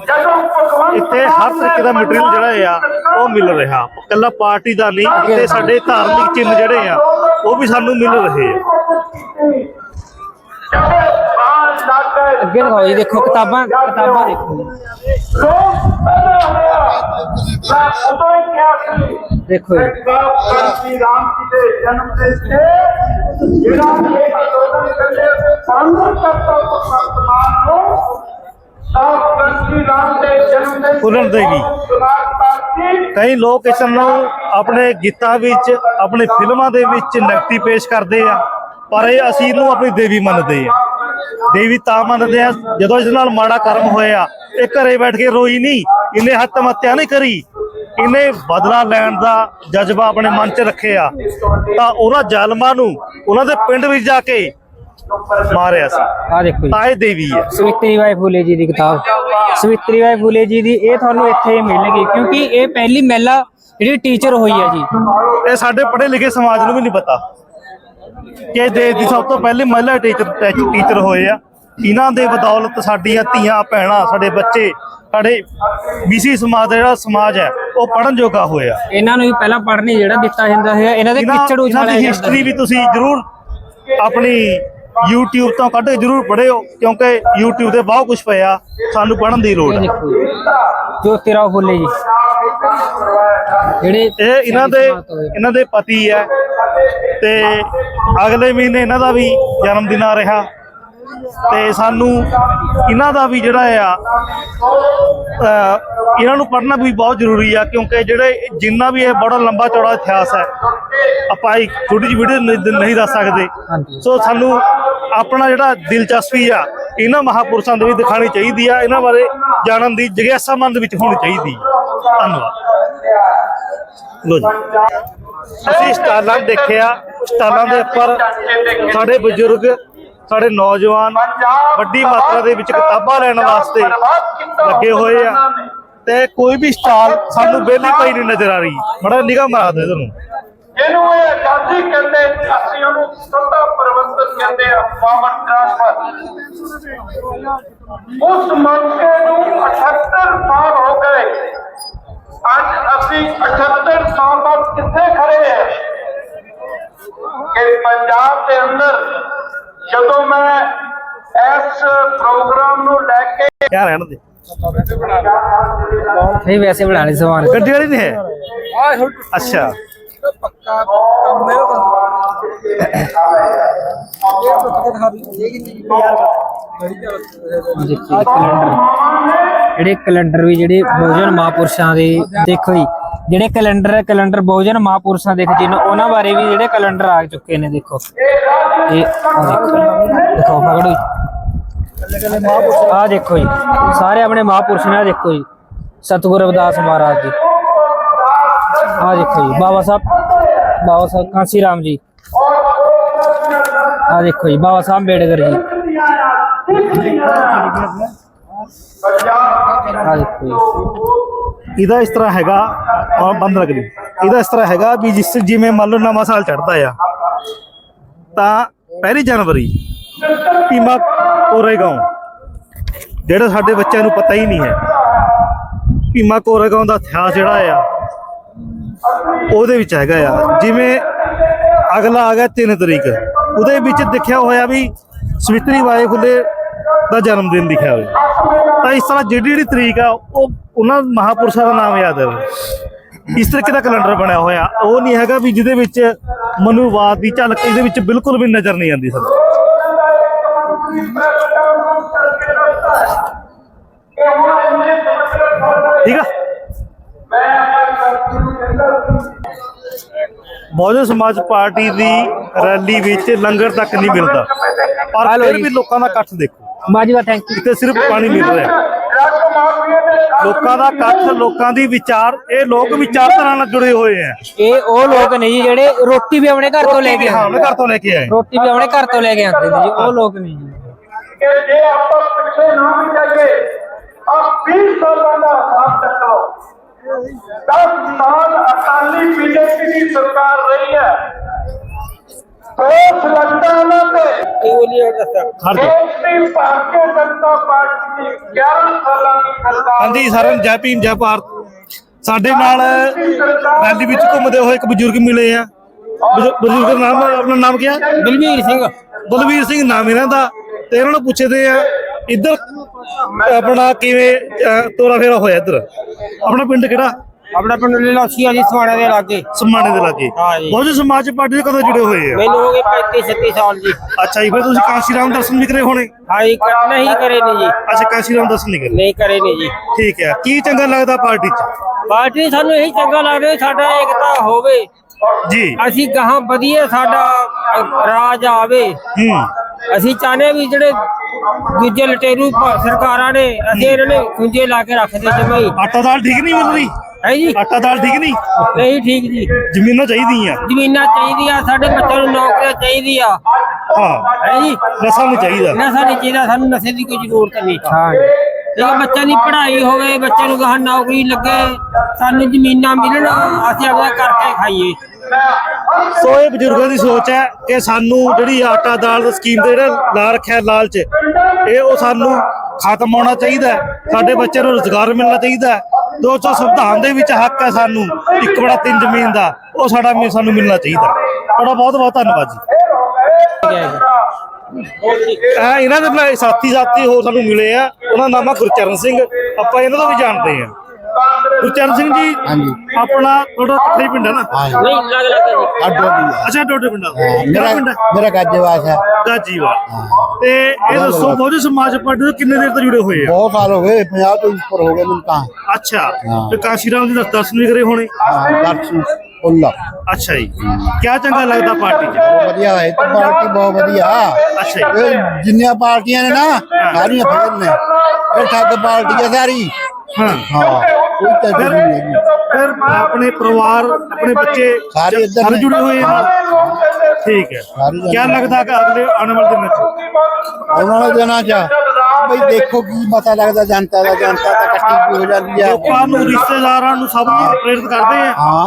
ਇੱਥੇ ਹਰ ਤਰੀਕੇ ਦਾ ਮਟੀਰੀਅਲ ਜਿਹੜਾ ਆ ਉਹ ਮਿਲ ਰਿਹਾ। ਇਕੱਲਾ ਪਾਰਟੀ ਦਾ ਨਹੀਂ ਤੇ ਸਾਡੇ ਧਾਰਮਿਕ ਚਿੰਨ੍ਹ ਜਿਹੜੇ ਆ ਉਹ ਵੀ ਸਾਨੂੰ ਮਿਲ ਰਹੇ ਆ। ਅੱਗੇ ਦਿਖਾਓ ਜੀ ਦੇਖੋ ਕਿਤਾਬਾਂ ਕਿਤਾਬਾਂ ਦੇਖੋ ਦੇਖੋ ਜੀ। ਬਾਪ ਸ਼੍ਰੀ ਰਾਮ ਜੀ ਦੇ ਜਨਮ ਦਿਨ ਤੇ ਜਿਹੜਾ ਇਹ ਅੰਦੋਲਨ ਚੱਲੇ ਤੇ ਸੰਗਤ ਕਰਤਾ ਨੂੰ ਰਾਮ ਦੇ। ਸੁਨਾਰਤਾਸੀ ਕਈ ਲੋਕ ਇਸ ਨੂੰ ਆਪਣੇ ਗੀਤਾਂ ਵਿੱਚ ਆਪਣੀ ਫਿਲਮਾਂ ਦੇ ਵਿੱਚ ਨੈਗੇਟਿਵ ਪੇਸ਼ ਕਰਦੇ ਆ ਪਰ ਇਹ ਅਸੀਂ ਇਹਨੂੰ ਆਪਣੀ ਦੇਵੀ ਮੰਨਦੇ ਆ। ਦੇਵੀ ਤਾਂ ਮੰਨਦੇ ਆ ਜਦੋਂ ਇਸ ਨਾਲ ਮਾੜਾ ਕਰਮ ਹੋਇਆ ਇਹ ਘਰੇ ਬੈਠ ਕੇ ਰੋਈ ਨਹੀਂ ਇਹਨੇ ਹੱਤ ਮੱਤਿਆ ਨਹੀਂ ਕਰੀ। ਇਹਨੇ ਬਦਲਾ ਲੈਣ ਦਾ ਜਜ਼ਬਾ ਆਪਣੇ ਮਨ 'ਚ ਰੱਖਿਆ। ਤਾਂ ਉਹਨਾਂ ਜ਼ਾਲਮਾਂ ਨੂੰ ਉਹਨਾਂ ਦੇ ਪਿੰਡ ਵਿੱਚ ਜਾ ਕੇ ਮਾਰਿਆ ਸੀ। ਆ ਦੇਖੋ ਜੀ। ਤਾਂ ਇਹ ਦੇਵੀ ਹੈ। ਸਵਿਤਰੀ ਬਾਈ ਫੂਲੇ ਜੀ ਦੀ ਕਿਤਾਬ। ਸਵਿਤਰੀ ਬਾਈ ਫੂਲੇ ਜੀ ਦੀ ਇਹ ਤੁਹਾਨੂੰ ਇੱਥੇ ਮਿਲੇਗੀ ਕਿਉਂਕਿ ਇਹ ਪਹਿਲੀ ਮਹਿਲਾ ਜਿਹੜੀ ਟੀਚਰ ਹੋਈ ਹੈ ਜੀ। ਇਹ ਸਾਡੇ ਪੜ੍ਹੇ ਲਿਖੇ ਸਮਾਜ ਨੂੰ ਵੀ ਨਹੀਂ ਪਤਾ ਕਿ ਦੇਸ਼ ਦੀ ਸਭ ਤੋਂ ਪਹਿਲੀ ਮਹਿਲਾ ਟੀਚਰ ਟੀਚਰ ਹੋਏ ਆ। ਇਹਨਾਂ ਦੇ ਬਦੌਲਤ ਸਾਡੀਆਂ ਧੀਆਂ ਭੈਣਾਂ ਸਾਡੇ ਬੱਚੇ ਸਾਡੇ ਬੀਸੀ ਸਮਾਜ ਦਾ ਜਿਹੜਾ ਸਮਾਜ ਹੈ ਉਹ ਪੜਨ ਜੋਗਾ ਹੋਇਆ ਇਹਨਾਂ ਨੂੰ ਵੀ ਪਹਿਲਾਂ ਪੜ੍ਹਨੀ ਜਿਹੜਾ ਦਿੱਤਾ ਜਾਂਦਾ ਹੈ ਇਹਨਾਂ ਦੇ ਕਿਚੜ ਇਹਨਾਂ ਉਛਾਲਿਆ ਦੀ ਜਾਂਦਾ ਹਿਸਟਰੀ ਵੀ ਤੁਸੀਂ ਜਰੂਰ ਆਪਣੀ YouTube ਤੋਂ ਕੱਢ ਕੇ ਜਰੂਰ ਪੜ੍ਹਿਓ ਕਿਉਂਕਿ YouTube ਤੇ ਬਹੁਤ ਕੁਝ ਪਿਆ ਸਾਨੂੰ ਪੜਨ ਦੀ ਲੋੜ ਹੈ ਜੀ। ਜੋਤੀਰਾਓ ਫੂਲੇ ਜੀ। ਜਿਹੜੇ ਇਹ ਇਹਨਾਂ ਦੇ ਇਹਨਾਂ ਦੇ ਪਤੀ ਹੈ ਤੇ ਅਗਲੇ ਮਹੀਨੇ ਇਹਨਾਂ ਦਾ ਵੀ ਜਨਮ ਦਿਨ ਆ ਰਿਹਾ। ਤੇ ਸਾਨੂੰ ਇਹਨਾਂ ਦਾ ਵੀ ਜਿਹੜਾ ਆ ਇਹਨਾਂ ਨੂੰ ਪੜ੍ਹਨਾ ਵੀ ਬਹੁਤ ਜ਼ਰੂਰੀ ਆ ਕਿਉਂਕਿ ਜਿਹੜੇ ਜਿੰਨਾ ਵੀ ਇਹ ਬੜਾ ਲੰਬਾ ਚੌੜਾ ਇਤਿਹਾਸ ਹੈ ਆਪਾਂ ਇੱਕ ਛੋਟੀ ਜਿਹੀ ਵੀਡੀਓ ਨਹੀਂ ਦੱਸ ਸਕਦੇ। ਸੋ ਸਾਨੂੰ ਆਪਣਾ ਜਿਹੜਾ ਦਿਲਚਸਪੀ ਆ ਇਹਨਾਂ ਮਹਾਪੁਰਸ਼ਾਂ ਦੇ ਵੀ ਦਿਖਾਣੀ ਚਾਹੀਦੀ ਆ ਇਹਨਾਂ ਬਾਰੇ ਜਾਣਨ ਦੀ ਜਿਗਿਆਸਾ ਮਨ ਦੇ ਵਿੱਚ ਹੋਣੀ ਚਾਹੀਦੀ। ਧੰਨਵਾਦ। ਲੋ ਜੀ। ਅਸੀਂ ਸਟਾਲਾਂ ਦੇਖਿਆ ਸਟਾਲਾਂ ਦੇ ਉੱਪਰ ਸਾਡੇ ਬਜ਼ੁਰਗ ਸਾਡੇ ਨੌਜਵਾਨ ਵੱਡੀ ਮਾਤਰਾ ਦੇ ਵਿੱਚ ਕਿਤਾਬਾਂ ਲੈਣ ਵਾਸਤੇ ਲੱਗੇ ਹੋਏ ਆ। ਤੇ ਕੋਈ ਵੀ ਸਟਾਲ ਸਾਨੂੰ ਵਿਹਲੀ ਪਈ ਨਹੀਂ ਨਜ਼ਰ ਆ ਰਹੀ। ਬੜਾ ਨਿਗਾਹ ਮਾਰਾ ਦੇ ਤੁਹਾਨੂੰ। ਇਹਨੂੰ ਇਹ ਆਜ਼ਾਦੀ ਕਹਿੰਦੇ ਅਸੀਂ ਉਹਨੂੰ ਸੱਤਾ ਪਰਿਵਰਤਨ ਕਹਿੰਦੇ ਆ ਪਾਵਰ ਟ੍ਰਾਂਸਫਰ। ਉਸ ਮੌਕੇ ਨੂੰ 78 ਸਾਲ ਹੋ ਗਏ। ਅੱਜ ਅਸੀਂ 78 ਸਾਲ ਬਾਅਦ ਕਿੱਥੇ ਖੜੇ ਹਾਂ ਕਿ ਪੰਜਾਬ ਦੇ ਅੰਦਰ ਜਦੋਂ ਮੈਂ ਇਸ ਪ੍ਰੋਗਰਾਮ ਨੂੰ ਲੈ ਕੇ ਕਿਆ ਰਹਿਣ ਦੇ? ਨਹੀਂ ਵੈਸੇ ਬਣਾ ਲਈ ਸਮਾਨ। ਗੱਡੀ ਵਾਲੀ ਨਹੀਂ ਹੈ? ਅੱਛਾ। ਦੇਖੋ ਕੈਲੰਡਰ। ਜਿਹੜੇ ਕੈਲੰਡਰ ਵੀ ਜਿਹੜੇ ਬਹੁਜਨ ਮਹਾਪੁਰਸ਼ਾਂ ਦੇ ਦੇਖੋ ਜੀ। ਜਿਹੜੇ ਕੈਲੰਡਰ ਕੈਲੰਡਰ ਬਹੁਜਨ ਮਹਾਪੁਰਸ਼ਾਂ ਦੇ ਖਿਚੇ ਉਹਨਾਂ ਬਾਰੇ ਵੀ ਜਿਹੜੇ ਕੈਲੰਡਰ ਆ ਚੁੱਕੇ ਨੇ, ਦੇਖੋ। ਇਹ ਆਹ ਦੇਖੋ ਦੇਖੋ ਜੀ ਆ ਦੇਖੋ ਜੀ, ਸਾਰੇ ਆਪਣੇ ਮਹਾਪੁਰਸ਼ ਨੇ, ਆਹ ਦੇਖੋ ਜੀ, ਸਤਿਗੁਰੂ ਰਵਿਦਾਸ ਮਹਾਰਾਜ ਜੀ। ਆ ਦੇਖੋ ਜੀ, ਬਾਬਾ ਸਾਹਿਬ ਬਾਬਾ ਸਾਹਿਬ ਕਾਂਸੀ ਰਾਮ ਜੀ। ਆ ਦੇਖੋ ਜੀ, ਬਾਬਾ ਸਾਹਿਬ ਅੰਬੇਡਕਰ ਜੀ। ਆ ਦੇਖੋ ਜੀ। ਇਹਦਾ ਇਸ ਤਰ੍ਹਾਂ ਹੈਗਾ ਔਰ ਬੰਦ ਰੱਖ ਲਈ। ਇਹਦਾ ਇਸ ਤਰ੍ਹਾਂ ਹੈਗਾ ਵੀ ਜਿਸ ਜਿਵੇਂ ਮੰਨ ਲਓ ਨਵਾਂ ਸਾਲ ਚੜ੍ਹਦਾ ਆ, ਤਾਂ ਪਹਿਲੀ ਜਨਵਰੀ ਪੀਮਾ ਕੋਰੇਗਾਉਂ ਜਿਹੜਾ ਸਾਡੇ ਬੱਚਿਆਂ ਨੂੰ ਪਤਾ ਹੀ ਨਹੀਂ ਹੈ ਪੀਮਾ ਕੋਰੇਗਾਉਂ ਦਾ ਇਤਿਹਾਸ ਜਿਹੜਾ ਆ, ਉਹਦੇ ਵਿੱਚ ਹੈਗਾ ਆ। ਜਿਵੇਂ ਅਗਲਾ ਆ ਗਿਆ 3 ਤਰੀਕ, ਉਹਦੇ ਵਿੱਚ ਲਿਖਿਆ ਹੋਇਆ ਵੀ ਸਵਿਤਰੀ ਬਾਈ ਫੁੱਲੇ ਦਾ ਜਨਮ ਦਿਨ ਦਿਖਿਆ ਹੋਇਆ। ਤਾਂ ਇਸ ਤਰ੍ਹਾਂ ਜਿਹੜੀ ਜਿਹੜੀ ਤਰੀਕ ਆ, ਉਹ ਉਹਨਾਂ ਮਹਾਪੁਰਸ਼ਾਂ ਦਾ ਨਾਮ ਯਾਦ ਹੈ ਇਸ ਤਰੀਕੇ ਦਾ ਕੈਲੰਡਰ ਬਣਿਆ ਹੋਇਆ। ਉਹ ਨਹੀਂ ਹੈਗਾ ਵੀ ਜਿਹਦੇ ਵਿੱਚ ਮਨੂਵਾਦ ਦੀ ਝਲਕ, ਇਹਦੇ ਵਿੱਚ ਬਿਲਕੁਲ ਵੀ ਨਜ਼ਰ ਨਹੀਂ ਆਉਂਦੀ ਸਾਨੂੰ। ਠੀਕ ਆ? ਬਹੁਜਨ ਸਮਾਜ ਪਾਰਟੀ ਦੀ ਰੈਲੀ ਵਿੱਚ ਲੰਗਰ ਤੱਕ ਨਹੀਂ ਮਿਲਦਾ। ਪਰ ਫਿਰ। ਵੀ ਲੋਕਾਂ ਦਾ ਇਕੱਠ ਦੇਖੋ। ਮਾਜਵਾ ਥੈਂਕ ਯੂ ਇੱਥੇ ਸਿਰਫ ਪਾਣੀ ਮਿਲ ਰਿਹਾ। ਲੋਕਾਂ ਦਾ ਇਕੱਠ ਲੋਕਾਂ ਦੀ ਵਿਚਾਰ ਇਹ ਲੋਕ ਵਿਚਾਰਧਾਰਾ ਨਾਲ ਜੁੜੇ ਹੋਏ ਆ। ਇਹ ਉਹ ਲੋਕ ਨੇ ਜੀ ਜਿਹੜੇ ਰੋਟੀ ਵੀ ਆਪਣੇ ਘਰ ਤੋਂ ਲੈ ਕੇ ਆਉਂਦੇ ਆਪਣੇ ਘਰ ਤੋਂ ਲੈ ਕੇ ਆਏ। ਰੋਟੀ ਵੀ ਆਪਣੇ ਘਰ ਤੋਂ ਲੈ ਕੇ ਆਉਂਦੇ ਨੇ ਜੀ ਉਹ ਲੋਕ ਨੇ ਜੀ। ਕਿ ਜੇ ਆਪਾਂ ਪਿੱਛੇ ਨਾ ਵੀ ਜਾਈਏ ਆ 20 ਸਾਲਾਂ ਦਾ ਹਿਸਾਬ ਚੱਕ ਲਓ 10 ਸਾਲ ਅਕਾਲੀ ਬੀਜੇਪੀ ਦੀ ਸਰਕਾਰ ਰਹੀ ਹੈ। ਦੋਸ਼ ਲੱਗਦਾ ਉਹਨਾਂ ਤੇ। ਖੜ ਜਾ ਦੇਸ਼ ਦੀ ਭਾਰਤੀ ਜਨਤਾ ਪਾਰਟੀ ਦੀ 11 ਸਾਲਾਂ ਦੀ ਸਰਕਾਰ ਹਾਂਜੀ ਸਾਰਿਆਂ ਨੂੰ ਜੈ ਭੀਮ ਜੈ ਭਾਰਤ। ਸਾਡੇ ਨਾਲ ਰੈਲੀ ਵਿੱਚ ਘੁੰਮਦੇ ਹੋਏ ਇੱਕ ਬਜ਼ੁਰਗ ਮਿਲੇ ਆ। ਬਜ਼ੁ- ਬਜ਼ੁਰਗ ਦਾ ਨਾਮ ਆਪਣਾ ਨਾਮ ਕੀ ਹੈ? ਬਲਵੀਰ ਸਿੰਘ। ਬਲਵੀਰ ਸਿੰਘ ਨਾਮ ਇਹਨਾਂ ਦਾ। ਤੇ ਇਹਨਾਂ ਨੂੰ ਪੁੱਛਦੇ ਆ ਇੱਧਰ ਆਪਣਾ ਕਿਵੇਂ ਤੋਰਾ ਫੇਰਾ ਹੋਇਆ ਇੱਧਰ? ਆਪਣਾ ਪਿੰਡ ਕਿਹੜਾ? ਆਪਣਾ ਪਿੰਡ ਲਾਸੀ ਆ ਜੀ ਸਵਾੜਾ ਦੇ ਲਾਗੇ। ਸਮਾਣੇ ਦੇ ਲਾਗੇ। ਹਾਂ ਜੀ। ਬਹੁਜਨ ਸਮਾਜ ਪਾਰਟੀ ਦੇ ਕਦੋਂ ਜੁੜੇ ਹੋਏ ਆ? ਮੈਨੂੰ ਹੋ ਗਏ 35 36 ਸਾਲ ਜੀ। ਅੱਛਾ ਜੀ ਫਿਰ ਤੁਸੀਂ ਕਾਂਸ਼ੀ ਰਾਮ ਦਰਸ਼ਨ ਵੀ ਕਰੇ ਹੋਣੇ? ਹਾਈ ਨਹੀਂ ਕਰੇ ਨੇ ਜੀ। ਅੱਛਾ ਕਾਂਸ਼ੀ ਰਾਮ ਦਰਸ਼ਨ ਨਹੀਂ ਕਰੇ? ਨਹੀਂ ਕਰੇ ਨੇ ਜੀ। ਠੀਕ ਹੈ। ਕੀ ਚੰਗਾ ਲੱਗਦਾ ਪਾਰਟੀ 'ਚ? ਪਾਰਟੀ ਸਾਨੂੰ ਇਹੀ ਚੰਗਾ ਲੱਗਦਾ ਸਾਡਾ ਏਕਤਾ ਹੋਵੇ। ਜੀ। ਅਸੀਂ ਗਾਹਾਂ ਵਧੀਆ ਸਾਡਾ ਰਾਜ ਆਵੇ। ਹੂੰ। ਅਸੀਂ ਚਾਹਨੇ ਵੀ ਜਿਹੜੇ ਦੂਜੇ ਲਟੇਰੂ ਸਰਕਾਰਾਂ ਨੇ ਅਸੀਂ ਇਹਨਾਂ ਨੇ ਖੁੰਝੇ ਲਾ ਕੇ ਰੱਖਦੇ ਤੇ ਭਾਈ ਆਟਾ ਦਾਲ ਠੀਕ ਨਹੀਂ ਮਿਲ ਰਹੀ ਹੈ ਜੀ। ਆਟਾ ਦਾਲ ਠੀਕ ਨਹੀਂ? ਨਹੀਂ ਠੀਕ ਜੀ। ਜ਼ਮੀਨਾਂ ਚਾਹੀਦੀਆਂ ਜ਼ਮੀਨਾਂ ਚਾਹੀਦੀਆਂ ਸਾਡੇ ਬੱਚਿਆਂ ਨੂੰ ਨੌਕਰੀਆਂ ਚਾਹੀਦੀਆਂ ਹਾਂ। ਹੈ ਜੀ। ਨਸ਼ਾ ਨਹੀਂ ਚਾਹੀਦਾ। ਨਸ਼ਾ ਨਹੀਂ ਚਾਹੀਦਾ ਸਾਨੂੰ ਨਸ਼ੇ ਦੀ ਕੋਈ ਜ਼ਰੂਰਤ ਨਹੀਂ। ਹਾਂ ਜੇ। ਬੱਚਿਆਂ ਦੀ ਪੜ੍ਹਾਈ ਹੋਵੇ ਬੱਚਿਆਂ ਨੂੰ ਗਾਹਾਂ ਨੌਕਰੀ ਲੱਗੇ ਸਾਨੂੰ ਜ਼ਮੀਨਾਂ ਮਿਲਣ ਅਸੀਂ ਆਪਣਾ ਕਰਕੇ ਖਾਈਏ। ਸੋ ਇਹ ਬਜ਼ੁਰਗਾਂ ਦੀ ਸੋਚ ਹੈ ਕਿ ਸਾਨੂੰ ਜਿਹੜੀ ਆਟਾ ਦਾਲ ਸਕੀਮ ਤੇ ਜਿਹੜਾ ਲਾ ਰੱਖਿਆ ਲਾਲਚ, ਇਹ ਉਹ ਸਾਨੂੰ ਖਤਮ ਹੋਣਾ ਚਾਹੀਦਾ ਸਾਡੇ ਬੱਚਿਆਂ ਨੂੰ ਰੋਜ਼ਗਾਰ ਮਿਲਣਾ ਚਾਹੀਦਾ ਹੈ। 200 ਸੰਵਿਧਾਨ ਦੇ ਵਿੱਚ ਹੱਕ ਹੈ ਸਾਨੂੰ ਇੱਕ ਬੜਾ ਤਿੰਨ ਜ਼ਮੀਨ ਦਾ, ਉਹ ਸਾਡਾ ਮਿ- ਸਾਨੂੰ ਮਿਲਣਾ ਚਾਹੀਦਾ ਤੁਹਾਡਾ ਬਹੁਤ ਬਹੁਤ ਧੰਨਵਾਦ ਜੀ। ਇਹ ਇਹਨਾਂ ਦੇ ਸਾਥੀ ਸਾਥੀ ਹੋਰ ਸਾਨੂੰ ਮਿਲੇ ਆ, ਉਹਨਾਂ ਦਾ ਨਾਮ ਹੈ ਗੁਰਚਰਨ ਸਿੰਘ, ਆਪਾਂ ਇਹਨਾਂ ਤੋਂ ਵੀ ਜਾਣਦੇ ਆ ਗੁਰਚਰਨ ਸਿੰਘ ਜੀ ਆਪਣਾ ਤੁਹਾਡਾ ਇਕੱਠਾ ਹੀ ਪਿੰਡ ਹੈ ਨਾ? ਨਹੀਂ ਲੱਗ ਲੱਗ ਜੀ। ਅੱਡੋ ਦੀ ਅੱਛਾ ਟੋਟੇ ਪਿੰਡ ਦਾ ਮੇਰਾ ਪਿੰਡ ਹੈ? ਮੇਰਾ ਗੱਜਵਾਸ ਹੈ। ਗਾਜੀਵਾ ਤੇ ਇਹ ਦੱਸੋ ਬਹੁਜਨ ਸਮਾਜ ਪਾਰਟੀ ਤੋਂ ਕਿੰਨੇ ਦੇਰ ਤੋਂ ਜੁੜੇ ਹੋਏ ਆ? ਬਹੁਤ ਸਾਲ ਹੋ ਗਏ 50 ਤੋਂ ਉੱਪਰ ਹੋ ਗਏ ਮੈਨੂੰ ਤਾਂ। ਅੱਛਾ। ਤੇ ਕਾਸ਼ੀ ਰਾਮ ਜੀ ਦਾ ਦਰਸ਼ਨ ਵੀ ਕਰੇ ਹੋਣੇ? ਹਾਂ, ਦਰਸ਼ਨ ਉੱਲਾ ਅੱਛਾ ਜੀ। ਕਿਆ ਚੰਗਾ ਲੱਗਦਾ ਪਾਰਟੀ 'ਚ? ਬਹੁਤ ਵਧੀਆ ਹੈ ਤੇ ਪਾਰਟੀ ਬਹੁਤ ਵਧੀਆ। ਅੱਛਾ ਜੀ। ਇਹ ਜਿੰਨੀਆਂ ਪਾਰਟੀਆਂ ਨੇ ਨਾ ਸਾਰੀਆਂ ਫੇਰ ਨੇ। ਇਹ ਠੱਗ ਪਾਰਟੀ ਹੈ ਸਾਰੀ। ਹਾਂ। ਹਾਂ। ਕੋਈ ਟੈਨਸ਼ਨ ਨਹੀਂ ਹੈਗੀ ਫਿਰ ਆਪਣੇ ਪਰਿਵਾਰ ਆਪਣੇ ਬੱਚੇ ਸਾਰੇ ਇੱਧਰ ਸਾਰੇ। ਜੁੜੇ ਹੋਏ ਆ। ਠੀਕ ਹੈ। ਕਿਆ ਲੱਗਦਾ ਕਿ ਅਗਲੇ ਆਉਣ ਵਾਲੇ ਦਿਨਾਂ 'ਚ। ਆਉਣ ਵਾਲੇ ਦਿਨਾਂ 'ਚ। ਬਈ ਦੇਖੋ ਕੀ ਪਤਾ ਲੱਗਦਾ ਜਨਤਾ ਦਾ ਜਨਤਾ ਤਾਂ ਇਕੱਠੀ ਵੀ ਹੋ ਜਾਂਦੀ ਆ। ਲੋਕਾਂ ਨੂੰ ਰਿਸ਼ਤੇਦਾਰਾਂ ਨੂੰ ਸਭ ਨੂੰ ਪ੍ਰੇਰਿਤ ਕਰਦੇ ਆ। ਹਾਂ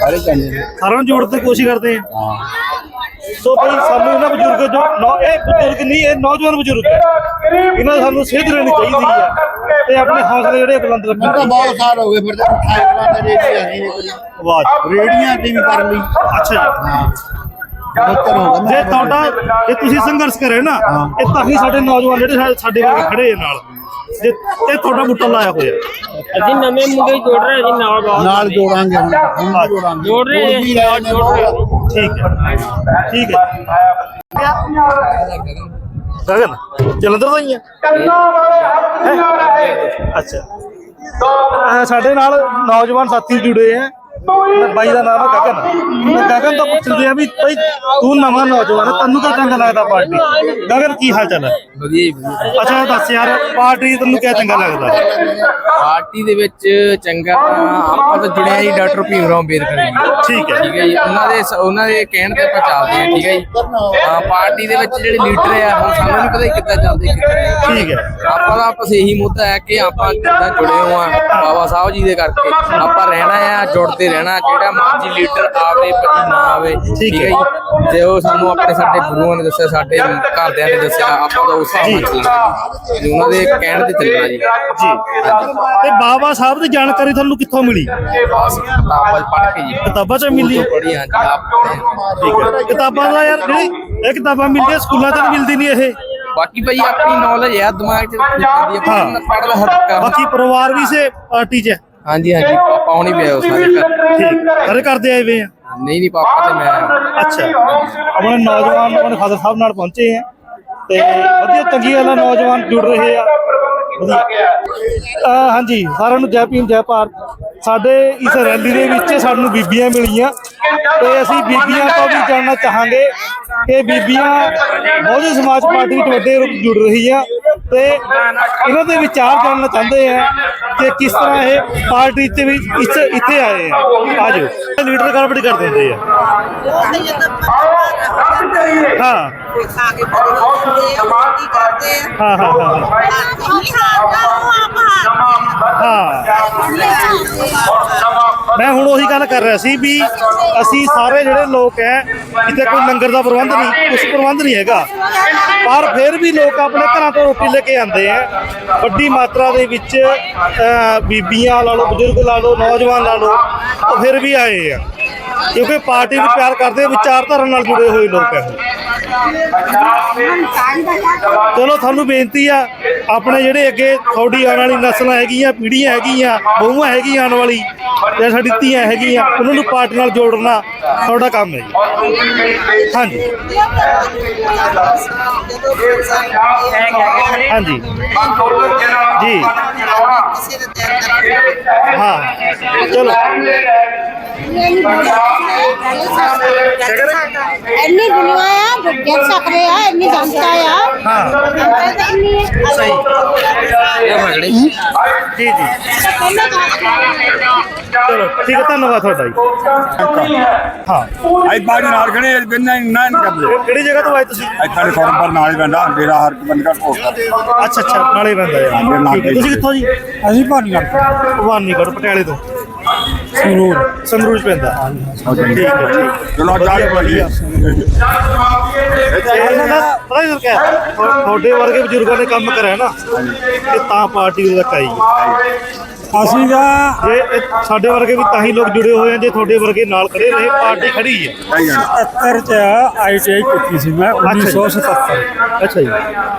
ਸਾਰੇ ਜਾਣੇ। ਨੇ। ਸਾਰਿਆਂ ਨੂੰ ਜੋੜਨ ਦੀ ਕੋਸ਼ਿਸ਼ ਕਰਦੇ ਆ। ਹਾਂ। ਸੋ ਬਈ ਸਾਨੂੰ ਇਹਨਾਂ ਬਜ਼ੁਰਗ ਜੋ ਨੌ- ਇਹ ਬਜ਼ੁਰਗ ਨਹੀਂ ਇਹ ਨੌਜਵਾਨ ਬਜ਼ੁਰਗ ਹੈ। ਇਹਨਾਂ ਨੂੰ ਸਾਨੂੰ ਸੇਧ ਲੈਣੀ ਚਾਹੀਦੀ ਹੈ। ਤੇ ਆਪਣੇ ਹੌਸਲੇ ਜਿਹੜੇ ਬੁਲੰਦ ਰੱਖਣੇ ਤਾਂ ਬਹੁਤ ਸਾਲ ਹੋ ਗਏ ਫਿਰ ਤਾਂ ਖਾਇਕਲਾਂ ਦੇ ਰੇੜੀ ਆਈ ਨੇ ਕਰੀ ਆਵਾਜ਼ ਰੇੜੀਆਂ ਤੇ ਵੀ ਕਰ ਲਈ। ਅੱਛਾ ਜੀ। ਜੇ ਤੁਹਾਡਾ ਜੇ ਤੁਸੀਂ ਸੰਘਰਸ਼ ਕਰੇ ਨਾ ਇਹ ਤਾਂ ਹੀ ਸਾਡੇ ਨੌਜਵਾਨ ਜਿਹੜੇ ਸਾਡੇ ਵਰਗੇ ਖੜੇ ਆ ਨਾਲ। ਜੇ ਇਹ ਤੁਹਾਡਾ ਬੁੱਟਾ ਲਾਇਆ ਹੋਇਆ। ਅਸੀਂ ਨਵੇਂ ਮੁੰਡੇ ਜੋੜ ਰਹੇ ਜੀ ਨਾਲ ਨਾਲ ਜੋੜਾਂਗੇ ਹੁਣ ਜੋੜ ਰਹੇ। ਠੀਕ ਹੈ। ਠੀਕ ਹੈ। ਗਗਨ ਜਲੰਧਰ ਤੋਂ ਹੀ ਆ? ਕੰਨਾਂ ਵਾਲੇ ਹੱਥ ਨਾ ਰਹੇ। ਅੱਛਾ। ਸਾਡੇ ਨਾਲ ਨੌਜਵਾਨ ਸਾਥੀ ਜੁੜੇ ਆ। ਬਾਈ ਦਾ ਨਾਮ ਹੈ ਗਗਨ। ਤੇ ਗਗਨ ਤੋਂ ਪੁੱਛਦੇ ਆ ਵੀ ਭਾਈ ਤੂੰ ਨਵਾਂ ਨੌਜਵਾਨ ਹੈ ਤੈਨੂੰ ਤਾਂ ਚੰਗਾ ਲੱਗਦਾ ਪਾਰਟੀ? ਗਗਨ ਕੀ ਹਾਲ ਚਾਲ ਹੈ? ਅੱਛਾ ਇਹ ਦੱਸ ਯਾਰ ਪਾਰਟੀ ਤੈਨੂੰ ਕਿਆ ਚੰਗਾ ਲੱਗਦਾ? ਪਾਰਟੀ ਦੇ ਵਿੱਚ ਚੰਗਾ ਤਾਂ ਆਪਾਂ ਤਾਂ ਜੁੜਿਆ ਜੀ ਡਾਕਟਰ ਭੀਮ ਰਾਓ ਅੰਬੇਦਕਰ। ਠੀਕ ਹੈ। ਠੀਕ ਹੈ ਜੀ। ਉਹਨਾਂ ਦੇ ਉਹਨਾਂ ਦੇ ਕਹਿਣ ਤੇ ਆਪਾਂ ਚੱਲਦੇ ਹਾਂ ਠੀਕ ਹੈ ਜੀ। ਹਾਂ ਪਾਰਟੀ ਦੇ ਵਿੱਚ ਜਿਹੜੇ ਲੀਡਰ ਆ ਹੁਣ ਸਾਨੂੰ ਨਹੀਂ ਪਤਾ ਕਿੱਦਾਂ ਚੱਲਦੇ। ਠੀਕ ਹੈ। ਆਪਾਂ ਦਾ ਆਪਸ ਇਹੀ ਮੁੱਦਾ ਹੈ ਕਿ ਆਪਾਂ ਕਿੱਦਾਂ ਜੁੜੇ ਹੋਏ ਆ ਬਾਬਾ ਸਾਹਿਬ ਜੀ ਦੇ ਕਰਕੇ। ਆਪਾਂ ਰਹਿਣਾ ਆ ਜੁੜਦੇ ਰਹਿਣਾ ਜਿਹੜਾ ਮਰਜ਼ੀ ਲੀਡਰ ਆਵੇ ਪਰ ਨਾ ਆਵੇ ਠੀਕ ਹੈ ਜੀ। ਜੇ। ਉਹ ਸਾਨੂੰ ਆਪਣੇ ਸਾਡੇ ਗੁਰੂਆਂ ਨੇ ਦੱਸਿਆ ਸਾਡੇ ਘਰਦਿਆਂ ਨੇ ਦੱਸਿਆ ਆਪਾਂ ਤਾਂ ਉਸ ਹਿਸਾਬ ਨਾਲ ਚੱਲਣਾ ਜੀ ਉਹਨਾਂ ਦੇ ਕਹਿਣ ਤੇ ਚੱਲਣਾ ਜੀ। ਜੀ। ਤੇ ਬਾਬਾ ਸਾਹਿਬ ਦੀ ਜਾਣਕਾਰੀ ਤੁਹਾਨੂੰ ਕਿੱਥੋਂ ਮਿਲੀ? ਕਿਤਾਬਾਂ ਪੜ੍ਹ ਕੇ ਜੀ। ਕਿਤਾਬਾਂ 'ਚ ਮਿਲੀ ਪੜ੍ਹੀ ਹਾਂ। ਠੀਕ ਹੈ। ਕਿਤਾਬਾਂ ਦਾ ਯਾਰ ਜਿਹੜੀ ਇਹ ਕਿਤਾਬਾਂ ਮਿਲਦੀਆਂ ਸਕੂਲਾਂ 'ਚ ਮਿਲਦੀ ਨਹੀਂ ਇਹ। ਬਾਕੀ ਭਾਈ ਆਪਣੀ ਨੌਲੇਜ ਹੈ ਦਿਮਾਗ 'ਚ ਹੈ। ਹਰ ਬਾਕੀ ਪਰਿਵਾਰ ਵੀ ਸੇ ਪਾਰਟੀ 'ਚ। ਹਾਂਜੀ ਹਾਂਜੀ ਪਾਪਾ ਹੁਣੀ ਪਿਆ ਉਹ ਸਾਰੇ ਘਰ। ਠੀਕ ਸਾਰੇ ਕਰਦੇ ਆਏ ਵੇ ਆ। ਨਹੀਂ ਨਹੀਂ ਪਾਪਾ ਤੇ ਮੈਂ ਅੱਛਾ ਆਪਣੇ ਨੌਜਵਾਨ ਆਪਣੇ ਫਾਦਰ ਸਾਹਿਬ ਨਾਲ ਪਹੁੰਚੇ ਆ ਤੇ ਵਧੀਆ ਚੰਗੀ ਗੱਲ ਆ ਨੌਜਵਾਨ ਜੁੜ ਰਹੇ ਆ। ਵਧੀਆ। ਅਹ ਹਾਂਜੀ ਸਾਰਿਆਂ ਨੂੰ ਜੈ ਭੀਮ ਜੈ ਭਾਰਤ। ਸਾਡੇ ਇਸ ਰੈਲੀ ਦੇ ਵਿੱਚ ਸਾਨੂੰ ਬੀਬੀਆਂ ਮਿਲੀਆਂ। ਤੇ ਅਸੀਂ ਬੀਬੀਆਂ ਤੋਂ ਵੀ ਜਾਣਨਾ ਚਾਹਾਂਗੇ ਕਿ ਬੀਬੀਆਂ ਬਹੁਜਨ ਸਮਾਜ ਪਾਰਟੀ ਵਿੱਚ ਵੱਡੇ ਰੂਪ ਜੁੜ ਰਹੀ ਆ ਤੇ ਇਹਨਾਂ ਦੇ ਵਿਚਾਰ ਜਾਣਨਾ ਚਾਹੁੰਦੇ ਆ ਕਿ ਕਿਸ ਤਰ੍ਹਾਂ ਇਹ ਪਾਰਟੀ ਤੇ ਵੀ ਇਸ ਇੱਥੇ ਆਏ ਆ। ਆਜੋ। ਲੀਡਰ ਕਾਰਪਟ ਕਰ ਦਿੰਦੇ ਆ। ਹਾਂ। ਹਾਂ ਹਾਂ ਹਾਂ ਹਾਂ। ਮੈਂ ਹੁਣ ਉਹੀ ਗੱਲ ਕਰ ਰਿਹਾ ਸੀ ਵੀ ਅਸੀਂ ਸਾਰੇ ਜਿਹੜੇ ਲੋਕ ਐ ਇੱਥੇ ਕੋਈ ਲੰਗਰ ਦਾ ਪ੍ਰਬੰਧ ਨਹੀਂ ਕੁਛ ਪ੍ਰਬੰਧ ਨਹੀਂ ਹੈਗਾ। ਪਰ ਫਿਰ ਵੀ ਲੋਕ ਆਪਣੇ ਘਰਾਂ ਤੋਂ ਰੋਟੀ ਲੈ ਕੇ ਆਉਂਦੇ ਆ ਵੱਡੀ ਮਾਤਰਾ ਦੇ ਵਿੱਚ ਅਹ, ਬੀਬੀਆਂ ਲਾ ਲਓ ਬਜ਼ੁਰਗ ਲਾ ਲਓ ਨੌਜਵਾਨ ਲਾ ਲਓ ਉਹ ਫਿਰ ਵੀ ਆਏ ਆ। ਕਿਉਂਕਿ ਪਾਰਟੀ ਨੂੰ ਪਿਆਰ ਕਰਦੇ ਵਿਚਾਰਧਾਰਾ ਨਾਲ ਜੁੜੇ ਹੋਏ ਲੋਕ ਹੈ ਚਲੋ ਤੁਹਾਨੂੰ ਬੇਨਤੀ ਆ, ਆਪਣੇ ਜਿਹੜੇ ਅੱਗੇ ਤੁਹਾਡੀ ਆਉਣ ਵਾਲੀ ਨਸਲਾਂ ਹੈਗੀਆਂ, ਪੀੜ੍ਹੀਆਂ ਹੈਗੀਆਂ, ਬਹੂਆਂ ਹੈਗੀਆਂ ਆਉਣ ਵਾਲੀ, ਜਾਂ ਸਾਡੀ ਧੀਆਂ ਹੈਗੀਆਂ, ਉਹਨਾਂ ਨੂੰ ਪਾਰਟੀ ਨਾਲ ਜੋੜਨਾ ਤੁਹਾਡਾ ਕੰਮ ਹੈ ਜੀ। ਹਾਂਜੀ। ਹਾਂਜੀ। ਜੀ। ਹਾਂ। ਚਲੋ। ਇੰਨੀ ਦੁਨੀਆ ਆ ਦੇਖ ਸਕਦੇ ਆ ਇੰਨੀ ਜਨਤਾ ਆ। ਚਲੋ ਠੀਕ ਹੈ ਧੰਨਵਾਦ ਤੁਹਾਡਾ ਜੀ। ਹਾਂ। ਆਈ ਬਾੜੀ ਨਾਲ ਖੜੇ ਬਿੰਨਾ ਨਾ ਨਹੀਂ ਕਰਦੇ ਇਹ ਕਿਹੜੀ ਜਗ੍ਹਾ ਤੋਂ ਆਏ ਤੁਸੀਂ? ਇੱਥੇ ਫੋਰਮ ਪਰ ਨਾਲ ਹੀ ਪੈਂਦਾ ਡੇਰਾ ਹਰ ਬੰਦ ਦਾ ਕੋਟ ਅੱਛਾ ਅੱਛਾ ਨਾਲੇ ਬੰਦਾ ਯਾਰ ਠੀਕ ਹੈ ਤੁਸੀਂ ਕਿੱਥੋਂ ਜੀ? ਅਸੀਂ ਭਾਰੀ ਨਾਲ ਭਵਾਨੀਗੜ੍ਹ ਪਟਿਆਲੇ ਤੋਂ। ਸੰਗਰੂਰ ਸੰਗਰੂਰ ਪੈਂਦਾ। ਠੀਕ ਹੈ ਠੀਕ ਚਲੋ ਜਾ ਕੇ ਭਾਈ ਇਹਨਾਂ ਦਾ ਪਤਾ ਨਹੀਂ ਕਿਆ ਹੈ? ਤੁਹਾ- ਤੁਹਾਡੇ ਵਰਗੇ ਬਜ਼ੁਰਗਾਂ ਨੇ ਕੰਮ ਕਰਿਆ ਨਾ ਤੇ ਤਾਂ ਪਾਰਟੀ ਤੱਕ ਆਈ ਅਸੀਂ ਦਾ ਜੇ ਇਹ ਸਾਡੇ ਵਰਗੇ ਵੀ ਤਾਂ ਹੀ ਲੋਕ ਜੁੜੇ ਹੋਏ ਆ ਜੇ ਤੁਹਾਡੇ ਵਰਗੇ ਨਾਲ ਖੜੇ ਰਹੇ ਪਾਰਟੀ ਖੜੀ ਹੈ। 77 ਚ ਆਈਟੀਆਈ ਕੀਤੀ ਸੀ ਮੈਂ 1977 ਅੱਛਾ ਜੀ।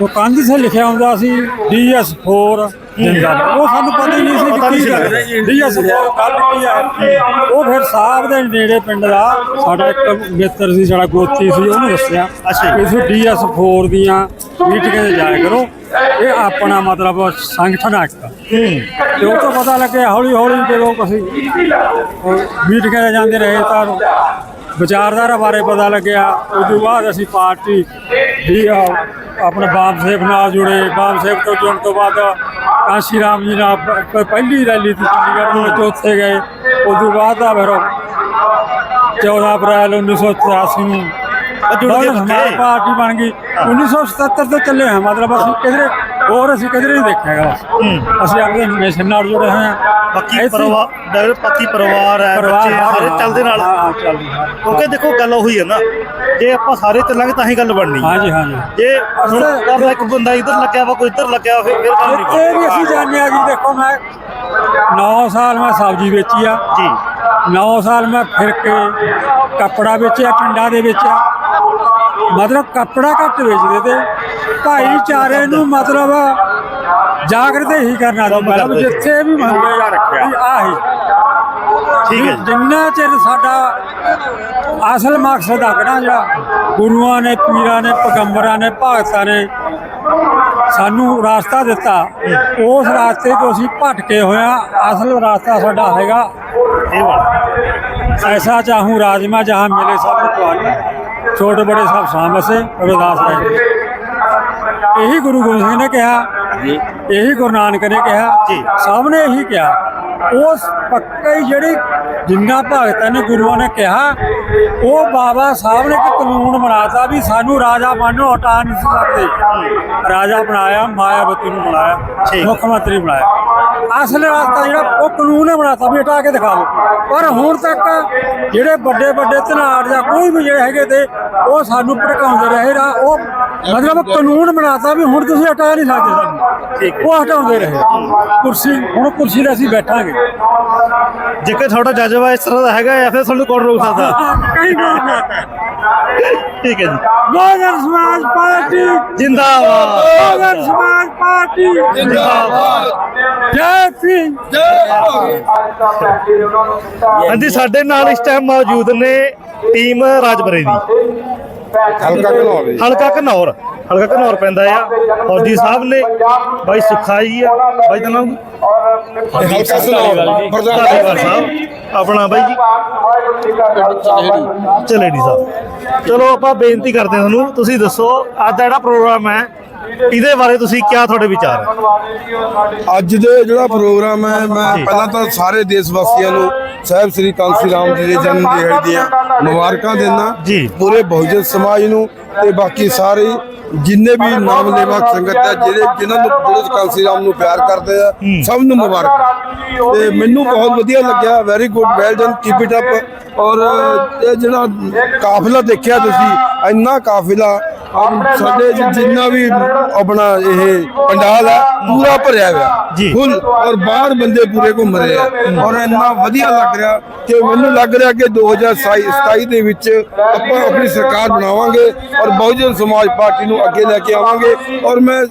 ਉਹ ਕੰਧ ਤੇ ਲਿਖਿਆ ਹੁੰਦਾ ਸੀ ਡੀਐਸ4 ਜਿੰਦਾਬਾਦ ਉਹ ਸਾਨੂੰ ਪਤਾ ਹੀ ਨਹੀਂ ਸੀ ਕਿ ਕੀ। ਗੱਲ ਡੀਐਸ4 ਕੱਲ ਕੀ ਹੈ ਉਹ ਫਿਰ ਸਾਹਿਬ ਦੇ ਨੇੜੇ ਪਿੰਡ ਦਾ ਸਾਡਾ ਇੱਕ ਮਿੱਤਰ ਸੀ ਸਾਡਾ ਗੋਤੀ ਸੀ ਉਹਨੂੰ ਦੱਸਿਆ ਅੱਛਾ। ਜੀ। ਕਿ ਤੁਸੀਂ ਡੀਐਸ4 ਦੀਆਂ ਮੀਟਿੰਗਾਂ 'ਤੇ ਜਾਇਆ ਕਰੋ। ਇਹ ਆਪਣਾ ਮਤਲਬ ਸੰਗਠਨ ਹੈ ਇੱਕ। ਤੇ ਉਹ ਤੋਂ ਪਤਾ ਲੱਗਿਆ ਹੌਲੀ ਹੌਲੀ ਜਦੋਂ ਅਸੀਂ ਮੀਟਿੰਗਾਂ 'ਤੇ ਜਾਂਦੇ ਰਹੇ ਤਾਂ ਵਿਚਾਰਧਾਰਾ ਬਾਰੇ ਪਤਾ ਲੱਗਿਆ। ਉਸ ਤੋਂ ਬਾਅਦ ਅਸੀਂ ਪਾਰਟੀ ਅਹ, ਆਪਣੇ ਬਾਮ ਸਾਹਿਬ ਨਾਲ ਜੁੜੇ ਬਾਮ ਸਾਹਿਬ ਤੋਂ ਜੁੜਨ ਤੋਂ ਬਾਅਦ ਕਾਂਸ਼ੀ ਰਾਮ ਜੀ ਨਾਲ ਪਹਿਲੀ ਰੈਲੀ ਸੀ ਚੰਡੀਗੜ੍ਹ ਨੂੰ ਚੌਥੇ ਗਏ ਉਸ ਤੋਂ ਬਾਅਦ ਆ ਫਿਰ 14 ਅਪ੍ਰੈਲ 1983 ਨੂੰ ਜੁੜ ਕੇ। ਪਾਰਟੀ ਬਣ ਗਈ 1977 ਤੋਂ ਚੱਲੇ ਹਾਂ ਮਤਲਬ ਅਸੀਂ ਕਿਧਰੇ ਹੋਰ ਅਸੀਂ ਕਿਧਰੇ ਨਹੀਂ ਦੇਖਿਆਗਾ ਅਸੀਂ ਆਪਣੇ ਮਿਸ਼ਨ ਨਾਲ ਜੁੜੇ ਹੋਏ ਆ ਬਾਕੀ ਪਰਿਵਾਰ ਡਰ ਪਤੀ ਪਰਿਵਾਰ ਹੈ ਬੱਚੇ ਸਾਰੇ ਚੱਲਦੇ ਨਾਲ। ਹਾਂ ਹਾਂ, ਕਿਉਂਕਿ ਦੇਖੋ ਗੱਲ ਉਹੀ ਹੈ ਨਾ। ਜੇ ਆਪਾਂ ਸਾਰੇ ਚੱਲਾਂਗੇ ਤਾਂ ਹੀ ਗੱਲ ਬਣਨੀ। ਹਾਂਜੀ ਹਾਂਜੀ। ਜੇ ਹੁਣ ਕਰ ਇੱਕ ਬੰਦਾ ਇੱਧਰ ਲੱਗਿਆ ਵਾ ਕੋਈ ਇੱਧਰ ਲੱਗਿਆ ਵਾ, ਫਿਰ ਫਿਰ ਗੱਲ ਨਹੀਂ ਇਹ ਵੀ ਅਸੀਂ ਜਾਣਦੇ ਆ ਜੀ ਦੇਖੋ ਮੈਂ 9 ਸਾਲ ਮੈਂ ਸਬਜ਼ੀ ਵੇਚੀ ਆ। ਜੀ। 9 ਸਾਲ ਮੈਂ ਫਿਰ ਕੇ ਕੱਪੜਾ ਵੇਚਿਆ ਪਿੰਡਾਂ ਦੇ ਵਿੱਚ ਮਤਲਬ ਕੱਪੜਾ ਘੱਟ ਵੇਚਦੇ ਤੇ ਭਾਈਚਾਰੇ ਨੂੰ ਮਤਲਬ ਜਾਗਰਤ ਹੀ ਕਰਨਾ ਸੀ। ਮਤਲਬ ਜਿੱਥੇ ਵੀ ਮੰਗੇ ਰੱਖਿਆ। ਆਹੀ। ਠੀਕ ਹੈ ਜੀ। ਜਿੰਨਾ ਚਿਰ ਸਾਡਾ ਅਸਲ ਮਕਸਦ ਆਗਣਾ ਜਿਹੜਾ ਗੁਰੂਆਂ ਨੇ ਪੀਰਾਂ ਨੇ ਪੈਗੰਬਰਾਂ ਨੇ ਭਗਤਾਂ ਨੇ ਸਾਨੂੰ ਰਾਸਤਾ ਦਿੱਤਾ ਉਸ ਰਾਸਤੇ ਤੋਂ ਅਸੀਂ ਭਟਕੇ ਹੋਇਆ ਅਸਲ ਰਾਸਤਾ ਸਾਡਾ ਹੈਗਾ। ਇਹ ਵਾਲਾ। ਐਸਾ ਚਾਹੂੰ ਰਾਜਮਾ ਜਹਾਂ ਮਿਲੇ ਸਭ ਨੂੰ ਤੁਹਾਨੂੰ ਛੋਟੇ ਬੜੇ ਸਭ ਸਾਮਸੇ ਰਵਿਦਾਸ ਨੇ ਇਹੀ ਗੁਰੂ ਗੋਬਿੰਦ ਸਿੰਘ ਨੇ ਕਿਹਾ ਇਹੀ ਗੁਰੂ ਨਾਨਕ ਨੇ ਕਿਹਾ ਜੀ। ਸਭ ਨੇ ਇਹੀ ਕਿਹਾ। ਉਸ ਪੱਕੇ ਜਿਹੜੀ ਜਿੰਨਾ ਭਗਤਾਂ ਨੇ ਗੁਰੂਆਂ ਨੇ ਕਿਹਾ ਉਹ ਬਾਬਾ ਸਾਹਿਬ ਨੇ ਇੱਕ ਕਾਨੂੰਨ ਬਣਾਤਾ ਵੀ ਸਾਨੂੰ ਰਾਜਾ ਬਣਨੋਂ ਹਟਾ ਨਹੀਂ ਸਕਦੇ। ਰਾਜਾ ਬਣਾਇਆ ਮਾਇਆਵਤੀ ਨੂੰ ਬਣਾਇਆ। ਮੁੱਖ ਮੰਤਰੀ ਬਣਾਇਆ। ਅਸਲ ਰਸਤਾ ਜਿਹੜਾ ਉਹ ਕਾਨੂੰਨ ਨੇ ਬਣਾਤਾ ਵੀ ਹਟਾ ਕੇ ਦਿਖਾਓ। ਪਰ ਹੁਣ ਤੱਕ ਜਿਹੜੇ ਵੱਡੇ ਵੱਡੇ ਧਨਾੜ ਜਾਂ ਕੋਈ ਵੀ ਜਿਹੜੇ ਹੈਗੇ ਤੇ ਉਹ ਸਾਨੂੰ ਭੜਕਾਉਂਦੇ ਰਹੇ ਰਾ ਉਹ ਮਤਲਬ ਕਾਨੂੰਨ ਬਣਾਤਾ ਵੀ ਹੁਣ ਤੁਸੀਂ ਹਟਾ ਨਹੀਂ ਸਕਦੇ ਸਾਨੂੰ। ਉਹ ਹਟਾਉਂਦੇ ਰਹੇ। ਕੁਰਸੀ ਹੁਣ ਕੁਰਸੀ 'ਤੇ ਅਸੀਂ ਬੈਠਾਂਗੇ। ਜੇਕਰ ਤੁਹਾਡਾ ਜਜ਼ਬਾ ਇਸ ਤਰ੍ਹਾਂ ਦਾ ਹੈਗਾ ਜਾਂ ਫਿਰ ਤੁਹਾਨੂੰ ਕੌਣ ਰੋਕ ਸਕਦਾ? ਕਈ ਗੱਲ ਠੀਕ ਹੈ ਜੀ। ਬਹੁਜਨ ਸਮਾਜ ਪਾਰਟੀ। ਜਿੰਦਾਬਾਦ। ਬਹੁਜਨ ਸਮਾਜ ਪਾਰਟੀ। ਜਿੰਦਾਬਾਦ। ਜੈ ਭੀਮ। ਹਾਂਜੀ ਸਾਡੇ ਨਾਲ ਇਸ ਟਾਈਮ ਮੌਜੂਦ ਨੇ ਟੀਮ ਰਾਜਪੁਰੇ ਦੀ। ਹਲਕਾ ਘਨੌਰ ਜੀ। ਹਲਕਾ ਘਨੌਰ ਹਲਕਾ ਘਨੌਰ ਪੈਂਦਾ ਆ। ਫੌਜੀ ਸਾਹਿਬ ਨੇ ਬਾਈ ਸੁਖਾ ਜੀ ਆ ਬਾਈ ਦਾ ਨਾਮ? ਹਲਕਾ ਘਨੌਰ ਪ੍ਰਧਾਨ ਧਾਲੀਵਾਲ ਸਾਹਿਬ। ਆਪਣਾ ਬਾਈ ਜੀ। ਚਲੇੜੀ ਸਾਹਿਬ ਚਲੋ ਆਪਾਂ ਬੇਨਤੀ ਕਰਦੇ ਹਾਂ ਤੁਹਾਨੂੰ ਤੁਸੀਂ ਦੱਸੋ ਅੱਜ ਦਾ ਜਿਹੜਾ ਪ੍ਰੋਗਰਾਮ ਹੈ ਇਹਦੇ ਬਾਰੇ ਤੁਸੀਂ ਕਿਆ ਤੁਹਾਡੇ ਵਿਚਾਰ ਹੈ? ਅੱਜ ਦੇ ਜਿਹੜਾ ਪ੍ਰੋਗਰਾਮ ਹੈ ਮੈਂ ਪਹਿਲਾਂ ਤਾਂ ਸਾਰੇ ਦੇਸ਼ ਵਾਸੀਆਂ ਨੂੰ ਸਾਹਿਬ ਸ੍ਰੀ ਕਾਂਸੀ ਰਾਮ ਜੀ ਦੇ ਜਨਮ ਦਿਹਾੜੇ ਦੀਆਂ ਮੁਬਾਰਕਾਂ ਦਿੰਦਾ। ਪੂਰੇ ਬਹੁਜਨ ਸਮਾਜ ਨੂੰ ਤੇ ਬਾਕੀ ਸਾਰੇ ਜਿੰਨੇ ਵੀ ਨਾਮ ਲੈਵਾ ਸੰਗਤ ਹੈ ਜਿਹੜੇ ਜਿਨ੍ਹਾਂ ਨੂੰ ਜਿਹੜੇ ਕਾਂਸੀ ਰਾਮ ਨੂੰ ਪਿਆਰ ਕਰਦੇ ਆ ਸਭ ਨੂੰ ਮੁਬਾਰਕਾਂ। ਤੇ ਮੈਨੂੰ ਬਹੁਤ ਵਧੀਆ ਲੱਗਿਆ very good well done keep it up ਔਰ ਇਹ ਜਿਹੜਾ ਕਾਫਲਾ ਦੇਖਿਆ ਤੁਸੀਂ ਇੰਨਾ ਕਾਫਲਾ ਸਾਡੇ ਜਿੰਨਾ ਵੀ ਆਪਣਾ ਇਹ ਪੰਡਾਲ ਹੈ ਪੂਰਾ ਭਰਿਆ ਹੋਇਆ। ਜੀ। ਫੁੱਲ ਔਰ ਬਾਹਰ ਬੰਦੇ ਪੂਰੇ ਘੁੰਮ ਰਹੇ ਆ। ਔਰ ਇੰਨਾ ਵਧੀਆ ਲੱਗ ਰਿਹਾ ਕਿ ਮੈਨੂੰ ਲੱਗ ਰਿਹਾ ਕਿ 2027 ਦੇ ਵਿੱਚ ਆਪਾਂ ਆਪਣੀ ਸਰਕਾਰ ਬਣਾਵਾਂਗੇ ਔਰ ਬਹੁਜਨ ਸਮਾਜ ਪਾਰਟੀ ਨੂੰ ਅੱਗੇ ਲੈ ਕੇ ਆਵਾਂਗੇ। ਔਰ ਮੈਂ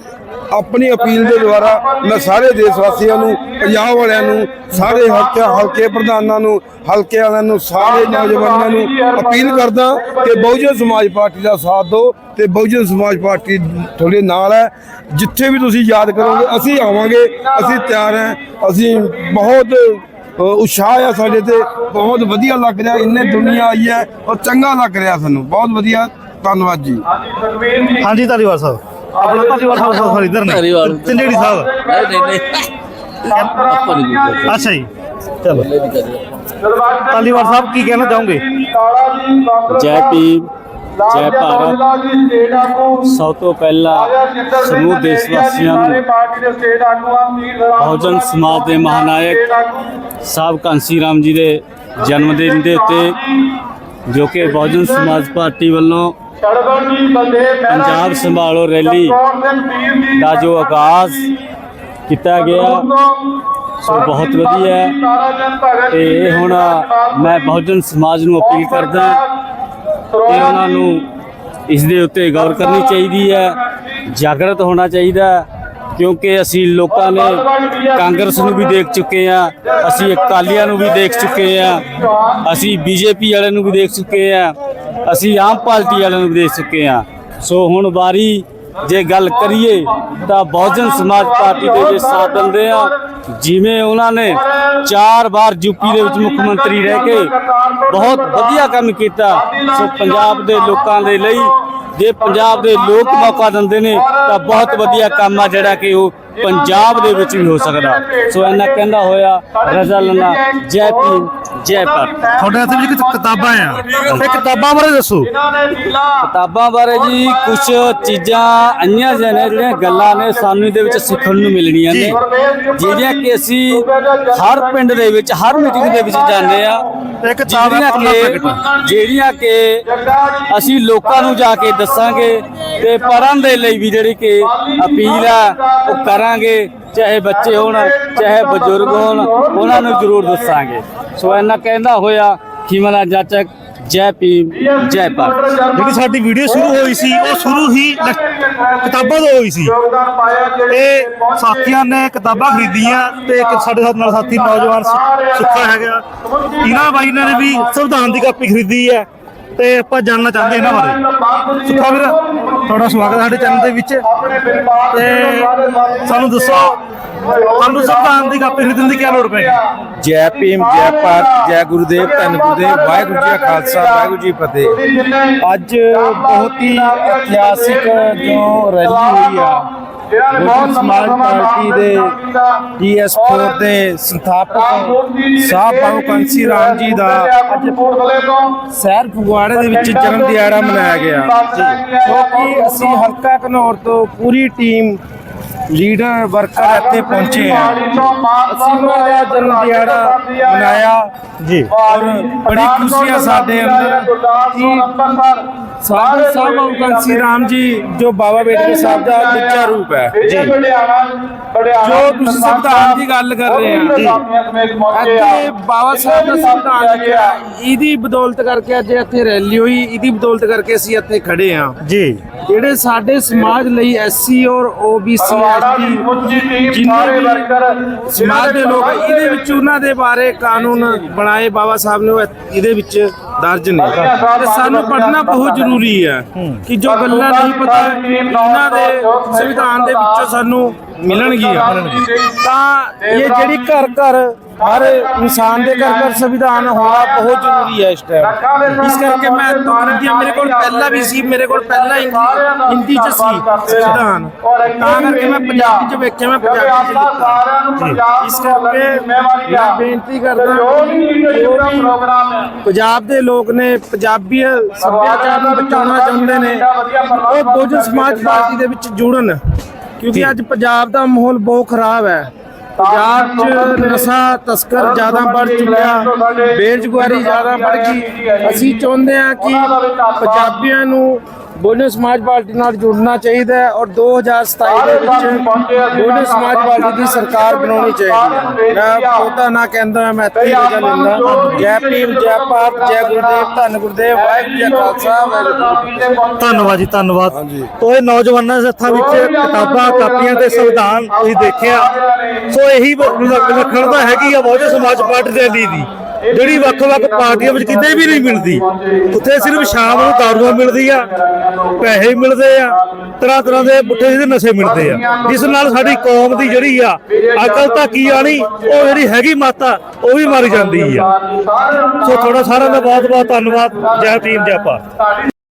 ਆਪਣੀ ਅਪੀਲ ਦੇ ਦੁਆਰਾ ਮੈਂ ਸਾਰੇ ਦੇਸ਼ ਵਾਸੀਆਂ ਨੂੰ ਪੰਜਾਬ ਵਾਲਿਆਂ ਨੂੰ ਸਾਰੇ ਹਲਕੇ ਹਲਕੇ ਪ੍ਰਧਾਨਾਂ ਨੂੰ ਹਲਕੇ ਵਾਲਿਆਂ ਨੂੰ ਸਾਰੇ ਨੌਜਵਾਨਾਂ ਨੂੰ ਅਪੀਲ ਕਰਦਾ ਕਿ ਬਹੁਜਨ ਸਮਾਜ ਪਾਰਟੀ ਦਾ ਸਾਥ ਦਿਓ ਤੇ ਬਹੁਜਨ ਸਮਾਜ ਪਾਰਟੀ ਤੁਹਾਡੇ ਨਾਲ ਹੈ। ਜਿੱਥੇ ਵੀ ਤੁਸੀਂ ਯਾਦ ਕਰੋਗੇ ਅਸੀਂ ਆਵਾਂਗੇ ਅਸੀਂ ਤਿਆਰ ਹਾਂ। ਅਸੀਂ ਬਹੁਤ ਅ, ਉਤਸ਼ਾਹ ਆ ਸਾਡੇ ਤੇ। ਬਹੁਤ ਵਧੀਆ ਲੱਗ ਰਿਹਾ ਇੰਨੇ ਦੁਨੀਆ ਆਈ ਹੈ ਔਰ ਚੰਗਾ ਲੱਗ ਰਿਹਾ ਸਾਨੂੰ। ਬਹੁਤ ਵਧੀਆ। ਧੰਨਵਾਦ ਜੀ। ਹਾਂਜੀ ਧੰਨਵਾਦ ਸਾਹਿਬ ਆਪਣਾ ਸਾਹਿਬ ਸੌਰੀ ਇਧਰ ਨੇ। ਧਾਲੀਵਾਲ। ਚੰਡੇੜੀ ਸਾਹਿਬ। ਨਹੀਂ ਨਹੀਂ ਅੱਛਾ ਜੀ। ਚਲੋ। ਧਾਲੀਵਾਲ ਸਾਹਿਬ ਕੀ ਕਹਿਣਾ ਚਾਹੋਗੇ? ਜੈ ਭੀਮ ਜੈ ਭਾਰਤ। ਸਭ ਤੋਂ ਪਹਿਲਾਂ ਸਮੂਹ ਦੇਸ਼ ਵਾਸੀਆਂ ਨੂੰ ਬਹੁਜਨ ਸਮਾਜ ਦੇ ਮਹਾਨਾਇਕ ਸਾਹਿਬ ਕਾਂਸੀ ਰਾਮ ਜੀ ਦੇ ਜਨਮ ਦਿਨ ਦੇ ਉੱਤੇ ਜੋ ਕਿ ਬਹੁਜਨ ਸਮਾਜ ਪਾਰਟੀ ਵੱਲੋਂ ਪੰਜਾਬ ਸੰਭਾਲੋ ਰੈਲੀ ਦਾ ਜੋ ਆਗਾਜ਼ ਕੀਤਾ ਗਿਆ ਸੋ ਬਹੁਤ ਵਧੀਆ ਹੈ ਤੇ ਹੁਣ ਮੈਂ ਬਹੁਜਨ ਸਮਾਜ ਨੂੰ ਅਪੀਲ ਕਰਦਾ ਕਿ ਉਹਨਾਂ ਨੂੰ ਇਸ ਦੇ ਉੱਤੇ ਗੌਰ ਕਰਨੀ ਚਾਹੀਦੀ ਹੈ। ਜਾਗਰਤ ਹੋਣਾ ਚਾਹੀਦਾ ਕਿਉਂਕਿ ਅਸੀਂ ਲੋਕਾਂ ਨੇ ਕਾਂਗਰਸ ਨੂੰ ਵੀ ਦੇਖ ਚੁੱਕੇ ਆ ਅਸੀਂ ਅਕਾਲੀਆਂ ਨੂੰ ਵੀ ਦੇਖ ਚੁੱਕੇ ਆ ਅਸੀਂ ਬੀਜੇਪੀ ਵਾਲਿਆਂ ਨੂੰ ਵੀ ਦੇਖ ਚੁੱਕੇ ਆ ਅਸੀਂ ਆਮ ਪਾਰਟੀ ਵਾਲਿਆਂ ਨੂੰ ਵੀ ਦੇਖ ਚੁੱਕੇ ਆ ਸੋ ਹੁਣ ਵਾਰੀ ਜੇ ਗੱਲ ਕਰੀਏ ਤਾਂ ਬਹੁਜਨ ਸਮਾਜ ਪਾਰਟੀ ਦੇ ਜੇ ਸਾਥ ਦਿੰਦੇ ਆ। ਜਿਵੇਂ ਉਹਨਾਂ ਨੇ ਚਾਰ ਵਾਰ ਯੂਪੀ ਦੇ ਵਿੱਚ ਮੁੱਖ ਮੰਤਰੀ ਰਹਿ ਕੇ ਬਹੁਤ ਵਧੀਆ ਕੰਮ ਕੀਤਾ। ਸੋ ਪੰਜਾਬ ਦੇ ਲੋਕਾਂ ਦੇ ਲਈ ਜੇ ਪੰਜਾਬ ਦੇ ਲੋਕ ਮੌਕਾ ਦਿੰਦੇ ਨੇ ਤਾਂ ਬਹੁਤ ਵਧੀਆ ਕੰਮ ਆ ਜਿਹੜਾ ਕਿ ਉਹ ਪੰਜਾਬ ਦੇ ਵਿੱਚ ਵੀ ਹੋ ਸਕਦਾ। ਸੋ ਇਹਨਾਂ ਕਹਿੰਦਾ ਹੋਇਆ ਰਜ਼ਾ ਲੰਨਾ ਜੈ ਭੀਮ। ਜੈ ਭਾਰਤ। ਤੁਹਾਡੇ ਹੱਥ ਵਿੱਚ ਕਿਤ- ਕਿਤਾਬਾਂ ਆ। ਇਹ ਕਿਤਾਬਾਂ ਬਾਰੇ ਦੱਸੋ। ਕਿਤਾਬਾਂ ਬਾਰੇ ਜੀ ਕੁਝ ਚੀਜ਼ਾਂ ਅੰਨ੍ਹੀਆਂ ਜਿਹੀਆਂ ਨੇ ਜਿਹੜੀਆਂ ਗੱਲਾਂ ਨੇ ਸਾਨੂੰ ਇਹਦੇ ਵਿੱਚ ਸਿੱਖਣ ਨੂੰ ਮਿਲਣੀਆਂ ਨੇ। ਜਿਹੜੀਆਂ ਕਿ ਅਸੀਂ ਹਰ ਪਿੰਡ ਦੇ ਵਿੱਚ ਹਰ ਮੀਟਿੰਗ ਦੇ ਵਿੱਚ ਜਾਂਦੇ ਆ। ਜਿਹੜੀਆਂ ਦਾ ਕਿ ਜਿਹੜੀਆਂ ਕਿ ਅਸੀਂ ਲੋਕਾਂ ਨੂੰ ਜਾ ਕੇ ਦੱਸਾਂਗੇ ਤੇ ਪੜ੍ਹਨ ਦੇ ਲਈ ਵੀ ਜਿਹੜੀ ਕਿ ਅਪੀਲ ਆ ਉਹ ਕਰਾਂਗੇ। ਚਾਹੇ ਬੱਚੇ ਹੋਣ ਚਾਹੇ ਬਜ਼ੁਰਗ ਹੋਣ ਉਹਨਾਂ ਨੂੰ ਜ਼ਰੂਰ ਦੱਸਾਂਗੇ। ਸੋ ਇਹਨਾਂ ਕਹਿੰਦਾ ਹੋਇਆ ਖਿਮਲਾ ਜਾਚਕ ਜੈ ਭੀਮ ਜੈ ਭਾਰਤ। ਜਿਹੜੀ ਸਾਡੀ ਵੀਡੀਓ ਸ਼ੁਰੂ ਹੋਈ ਸੀ ਉਹ ਸ਼ੁਰੂ ਹੀ ਕਿਤਾਬਾਂ ਤੋਂ ਹੋਈ ਸੀ। ਇਹ ਸਾਥੀਆਂ ਨੇ ਕਿਤਾਬਾਂ ਖਰੀਦੀਆਂ ਤੇ ਇੱਕ ਸਾਡੇ ਸਾਥ ਨਾਲ ਸਾਥੀ ਨੌਜਵਾਨ ਸੁੱਖਾ ਹੈਗਾ। ਇਹਨਾਂ ਬਾਈ ਨੇ ਵੀ ਸੰਵਿਧਾਨ ਦੀ ਕਾਪੀ ਖਰੀਦੀ ਹੈ। ਤੇ ਆਪਾਂ ਜਾਣਨਾ ਚਾਹੁੰਦੇ ਇਹਨਾਂ ਬਾਰੇ। ਸੁੱਖਾ ਵੀਰ ਤੁਹਾਡਾ ਸਵਾਗਤ ਹੈ ਸਾਡੇ ਚੈਨਲ ਦੇ ਵਿੱਚ। ਤੇ ਸਾਨੂੰ ਦੱਸੋ ਸਾਨੂੰ ਸੰਵਿਧਾਨ ਦੀ ਕਾਪੀ ਖਰੀਦਣ ਦੀ ਕੀ ਲੋੜ ਪੈ ਗਈ ਜੈ ਭੀਮ ਜੈ ਭਾਰਤ ਜੈ ਗੁਰਦੇਵ ਧੰਨ ਗੁਰਦੇਵ ਵਾਹਿਗੁਰੂ ਜੀ ਕਾ ਖਾਲਸਾ ਵਾਹਿਗੁਰੂ ਜੀ ਫਤਿਹ। ਅੱਜ ਬਹੁਤ ਹੀ ਇਤਿਹਾਸਿਕ ਜੋ ਰੈਲੀ ਹੋਈ ਆ ਬਹੁਜਨ ਸਮਾਜ ਪਾਰਟੀ ਦੇ ਡੀਐਸ4 ਦੇ ਸੰਥਾਪਕ ਸਾਹਿਬ ਬਾਬੂ ਕੰਸੀ ਰਾਮ ਜੀ ਦਾ ਅੱਜ ਸ਼ਹਿਰ ਫਗਵਾੜੇ ਦੇ ਵਿੱਚ ਜਨਮ ਦਿਹਾੜਾ ਮਨਾਇਆ ਗਿਆ। ਕਿਉਂਕਿ ਅਸੀਂ ਹਲਕਾ ਘਨੌਰ ਤੋਂ ਪੂਰੀ ਟੀਮ ਲੀਡਰ ਵਰਕਰ ਇੱਥੇ ਪਹੁੰਚੇ ਆ। ਅਸੀਂ ਉਹਨਾਂ ਦਾ ਜਨਮ ਦਿਹਾੜਾ ਮਨਾਇਆ ਜੀ। ਔਰ ਬੜੀ ਖੁਸ਼ੀਆਂ ਸਾਡੇ ਅੰਦਰ ਕਿ ਸਾਹਿਬ ਬਾਬੂ ਕੰਸੀ ਰਾਮ ਜੀ ਜੋ ਬਾਬਾ ਬੇਟੇ ਸਾਹਿਬ ਦਾ ਦੂਜਾ ਰੂਪ ਹੈ। ਜੀ। ਜੋ ਤੁਸੀਂ ਸੰਵਿਧਾਨ ਦੀ ਗੱਲ ਕਰ ਰਹੇ ਆ। ਇੱਥੇ ਬਾਬਾ ਸਾਹਿਬ ਦਾ ਸੰਵਿਧਾਨ ਲਿਖਿਆ। ਇਹਦੀ ਬਦੌਲਤ ਕਰਕੇ ਅੱਜ ਇੱਥੇ ਰੈਲੀ ਹੋਈ। ਇਹਦੀ ਬਦੌਲਤ ਕਰਕੇ ਅਸੀਂ ਇੱਥੇ ਖੜੇ ਆ। ਜੀ। ਜਿਹੜੇ ਸਾਡੇ ਸਮਾਜ ਲਈ ਐਸਸੀ ਔਰ ਓਬੀਸੀ ਐਸਟੀ ਜਿੰਨੇ ਵੀ ਸਮਾਜ ਦੇ ਲੋਕ ਇਹਦੇ ਵਿੱਚ ਉਹਨਾਂ ਦੇ ਬਾਰੇ ਕਾਨੂੰਨ ਬਣਾਏ ਬਾਬਾ ਸਾਹਿਬ ਨੇ ਉਹ ਇਹਦੇ ਵਿੱਚ ਦਰਜ ਨੇ। ਤੇ ਸਾਨੂੰ ਪੜ੍ਹਨਾ ਬਹੁਤ ਜ਼ਰੂਰੀ ਹੈ ਕਿ ਜੋ ਗੱਲਾਂ ਨਹੀਂ ਪਤਾ ਇਹਨਾਂ ਦੇ ਸੰਵਿਧਾਨ ਦੇ ਵਿੱਚੋਂ ਸਾਨੂੰ ਮਿਲਣਗੀਆਂ। ਤਾਂ ਇਹ ਜਿਹੜੀ ਘਰ ਘਰ ਹਰ ਇਨਸਾਨ ਦੇ ਘਰ ਘਰ ਸੰਵਿਧਾਨ ਹੋਣਾ ਬਹੁਤ ਜ਼ਰੂਰੀ ਹੈ ਇਸ ਟਾਈਮ ਇਸ ਕਰਕੇ ਮੈਂ ਤੁਹਾਨੂੰ ਮੇਰੇ ਕੋਲ ਪਹਿਲਾਂ ਵੀ ਸੀ ਮੇਰੇ ਕੋਲ ਪਹਿਲਾਂ ਹੀ ਹਿੰਦੀ ਚ ਸੀ ਸੰਵਿਧਾਨ। ਤਾਂ ਕਰਕੇ ਮੈਂ ਪੰਜਾਬੀ ਚ ਵੇਖਿਆ ਮੈਂ ਪੰਜਾਬੀ ਚ ਲਿਖਿਆ ਇਸ ਕਰਕੇ ਮੈਂ ਬੇਨਤੀ ਕਰਦਾ ਜੋ ਵੀ ਪੰਜਾਬ ਦੇ ਲੋਕ ਨੇ ਪੰਜਾਬੀ ਸੱਭਿਆਚਾਰ ਨੂੰ ਬਚਾਉਣਾ ਚਾਹੁੰਦੇ ਨੇ ਉਹ ਬਹੁਜਨ ਸਮਾਜ ਪਾਰਟੀ ਦੇ ਵਿੱਚ ਜੁੜਨ। ਕਿਉਂਕਿ ਅੱਜ ਪੰਜਾਬ ਦਾ ਮਾਹੌਲ ਬਹੁਤ ਖਰਾਬ ਹੈ। ਪੰਜਾਬ 'ਚ ਨਸ਼ਾ ਤਸਕਰ ਜ਼ਿਆਦਾ ਵੱਧ ਚੁੱਕਿਆ ਬੇਰੁਜ਼ਗਾਰੀ ਜ਼ਿਆਦਾ ਵੱਧ ਗਈ। ਅਸੀਂ ਚਾਹੁੰਦੇ ਹਾਂ ਕਿ ਪੰਜਾਬੀਆਂ ਨੂੰ ਬੋਲੇ ਸਮਾਜ ਪਾਰਟੀ ਨਾਲ ਜੁੜਨਾ ਚਾਹੀਦਾ ਹੈ ਔਰ 2027 ਦੇ ਵਿੱਚ ਬੋਲੇ ਸਮਾਜ ਪਾਰਟੀ ਦੀ ਸਰਕਾਰ ਬਣਾਉਣੀ ਚਾਹੀਦੀ ਹੈ। ਮੈਂ ਬਹੁਤਾ ਨਾ ਕਹਿੰਦਾ ਮੈਂ ਇੱਥੇ ਹੀ ਵਜ੍ਹਾ ਲੈਂਦਾ ਜੈ ਭੀਮ ਜੈ ਭਾਰਤ ਜੈ ਗੁਰਦੇਵ ਧੰਨ ਗੁਰਦੇਵ ਵਾਹਿਗੁਰੂ ਜੀ ਕਾ ਖਾਲਸਾ ਧੰਨਵਾਦ ਜੀ ਧੰਨਵਾਦ। ਉਹ ਇਹ ਨੌਜਵਾਨਾਂ ਦੇ ਹੱਥਾਂ ਵਿੱਚ ਕਿਤਾਬਾਂ ਕਾਪੀਆਂ ਤੇ ਸੰਵਿਧਾਨ ਤੁਸੀਂ ਦੇਖਿਆ। ਸੋ ਇਹੀ ਵਿਲੱਖਣਤਾ ਹੈਗੀ ਆ ਬਹੁਜਨ ਸਮਾਜ ਪਾਰਟੀ ਦੇ ਲਈ ਦੀ। ਜਿਹੜੀ ਵੱਖ-ਵੱਖ ਪਾਰਟੀਆਂ ਵਿੱਚ ਕਿਤੇ ਵੀ ਨਹੀਂ ਮਿਲਦੀ। ਉੱਥੇ ਸਿਰਫ ਸ਼ਾਮ ਨੂੰ ਦਾਰੂਆਂ ਮਿਲਦੀ ਆ, ਪੈਸੇ ਮਿਲਦੇ ਆ ਤਰ੍ਹਾਂ ਤਰ੍ਹਾਂ ਦੇ ਪੁੱਠੇ ਜਿਹੇ ਨਸ਼ੇ ਮਿਲਦੇ ਆ। ਜਿਸ ਨਾਲ ਸਾਡੀ ਕੌਮ ਦੀ ਜਿਹੜੀ ਆ ਅਕਲ ਤਾਂ ਕੀ ਆਣੀ ਉਹ ਜਿਹੜੀ ਹੈਗੀ ਮਾਤਾ, ਉਹ ਵੀ ਮਰ ਜਾਂਦੀ ਆ। ਸੋ ਥੋੜਾ ਸਾਰਿਆਂ ਦਾ ਬਹੁਤ ਬਹੁਤ ਧੰਨਵਾਦ। ਜੈ ਭੀਮ, ਜੈ ਭਾਰਤ।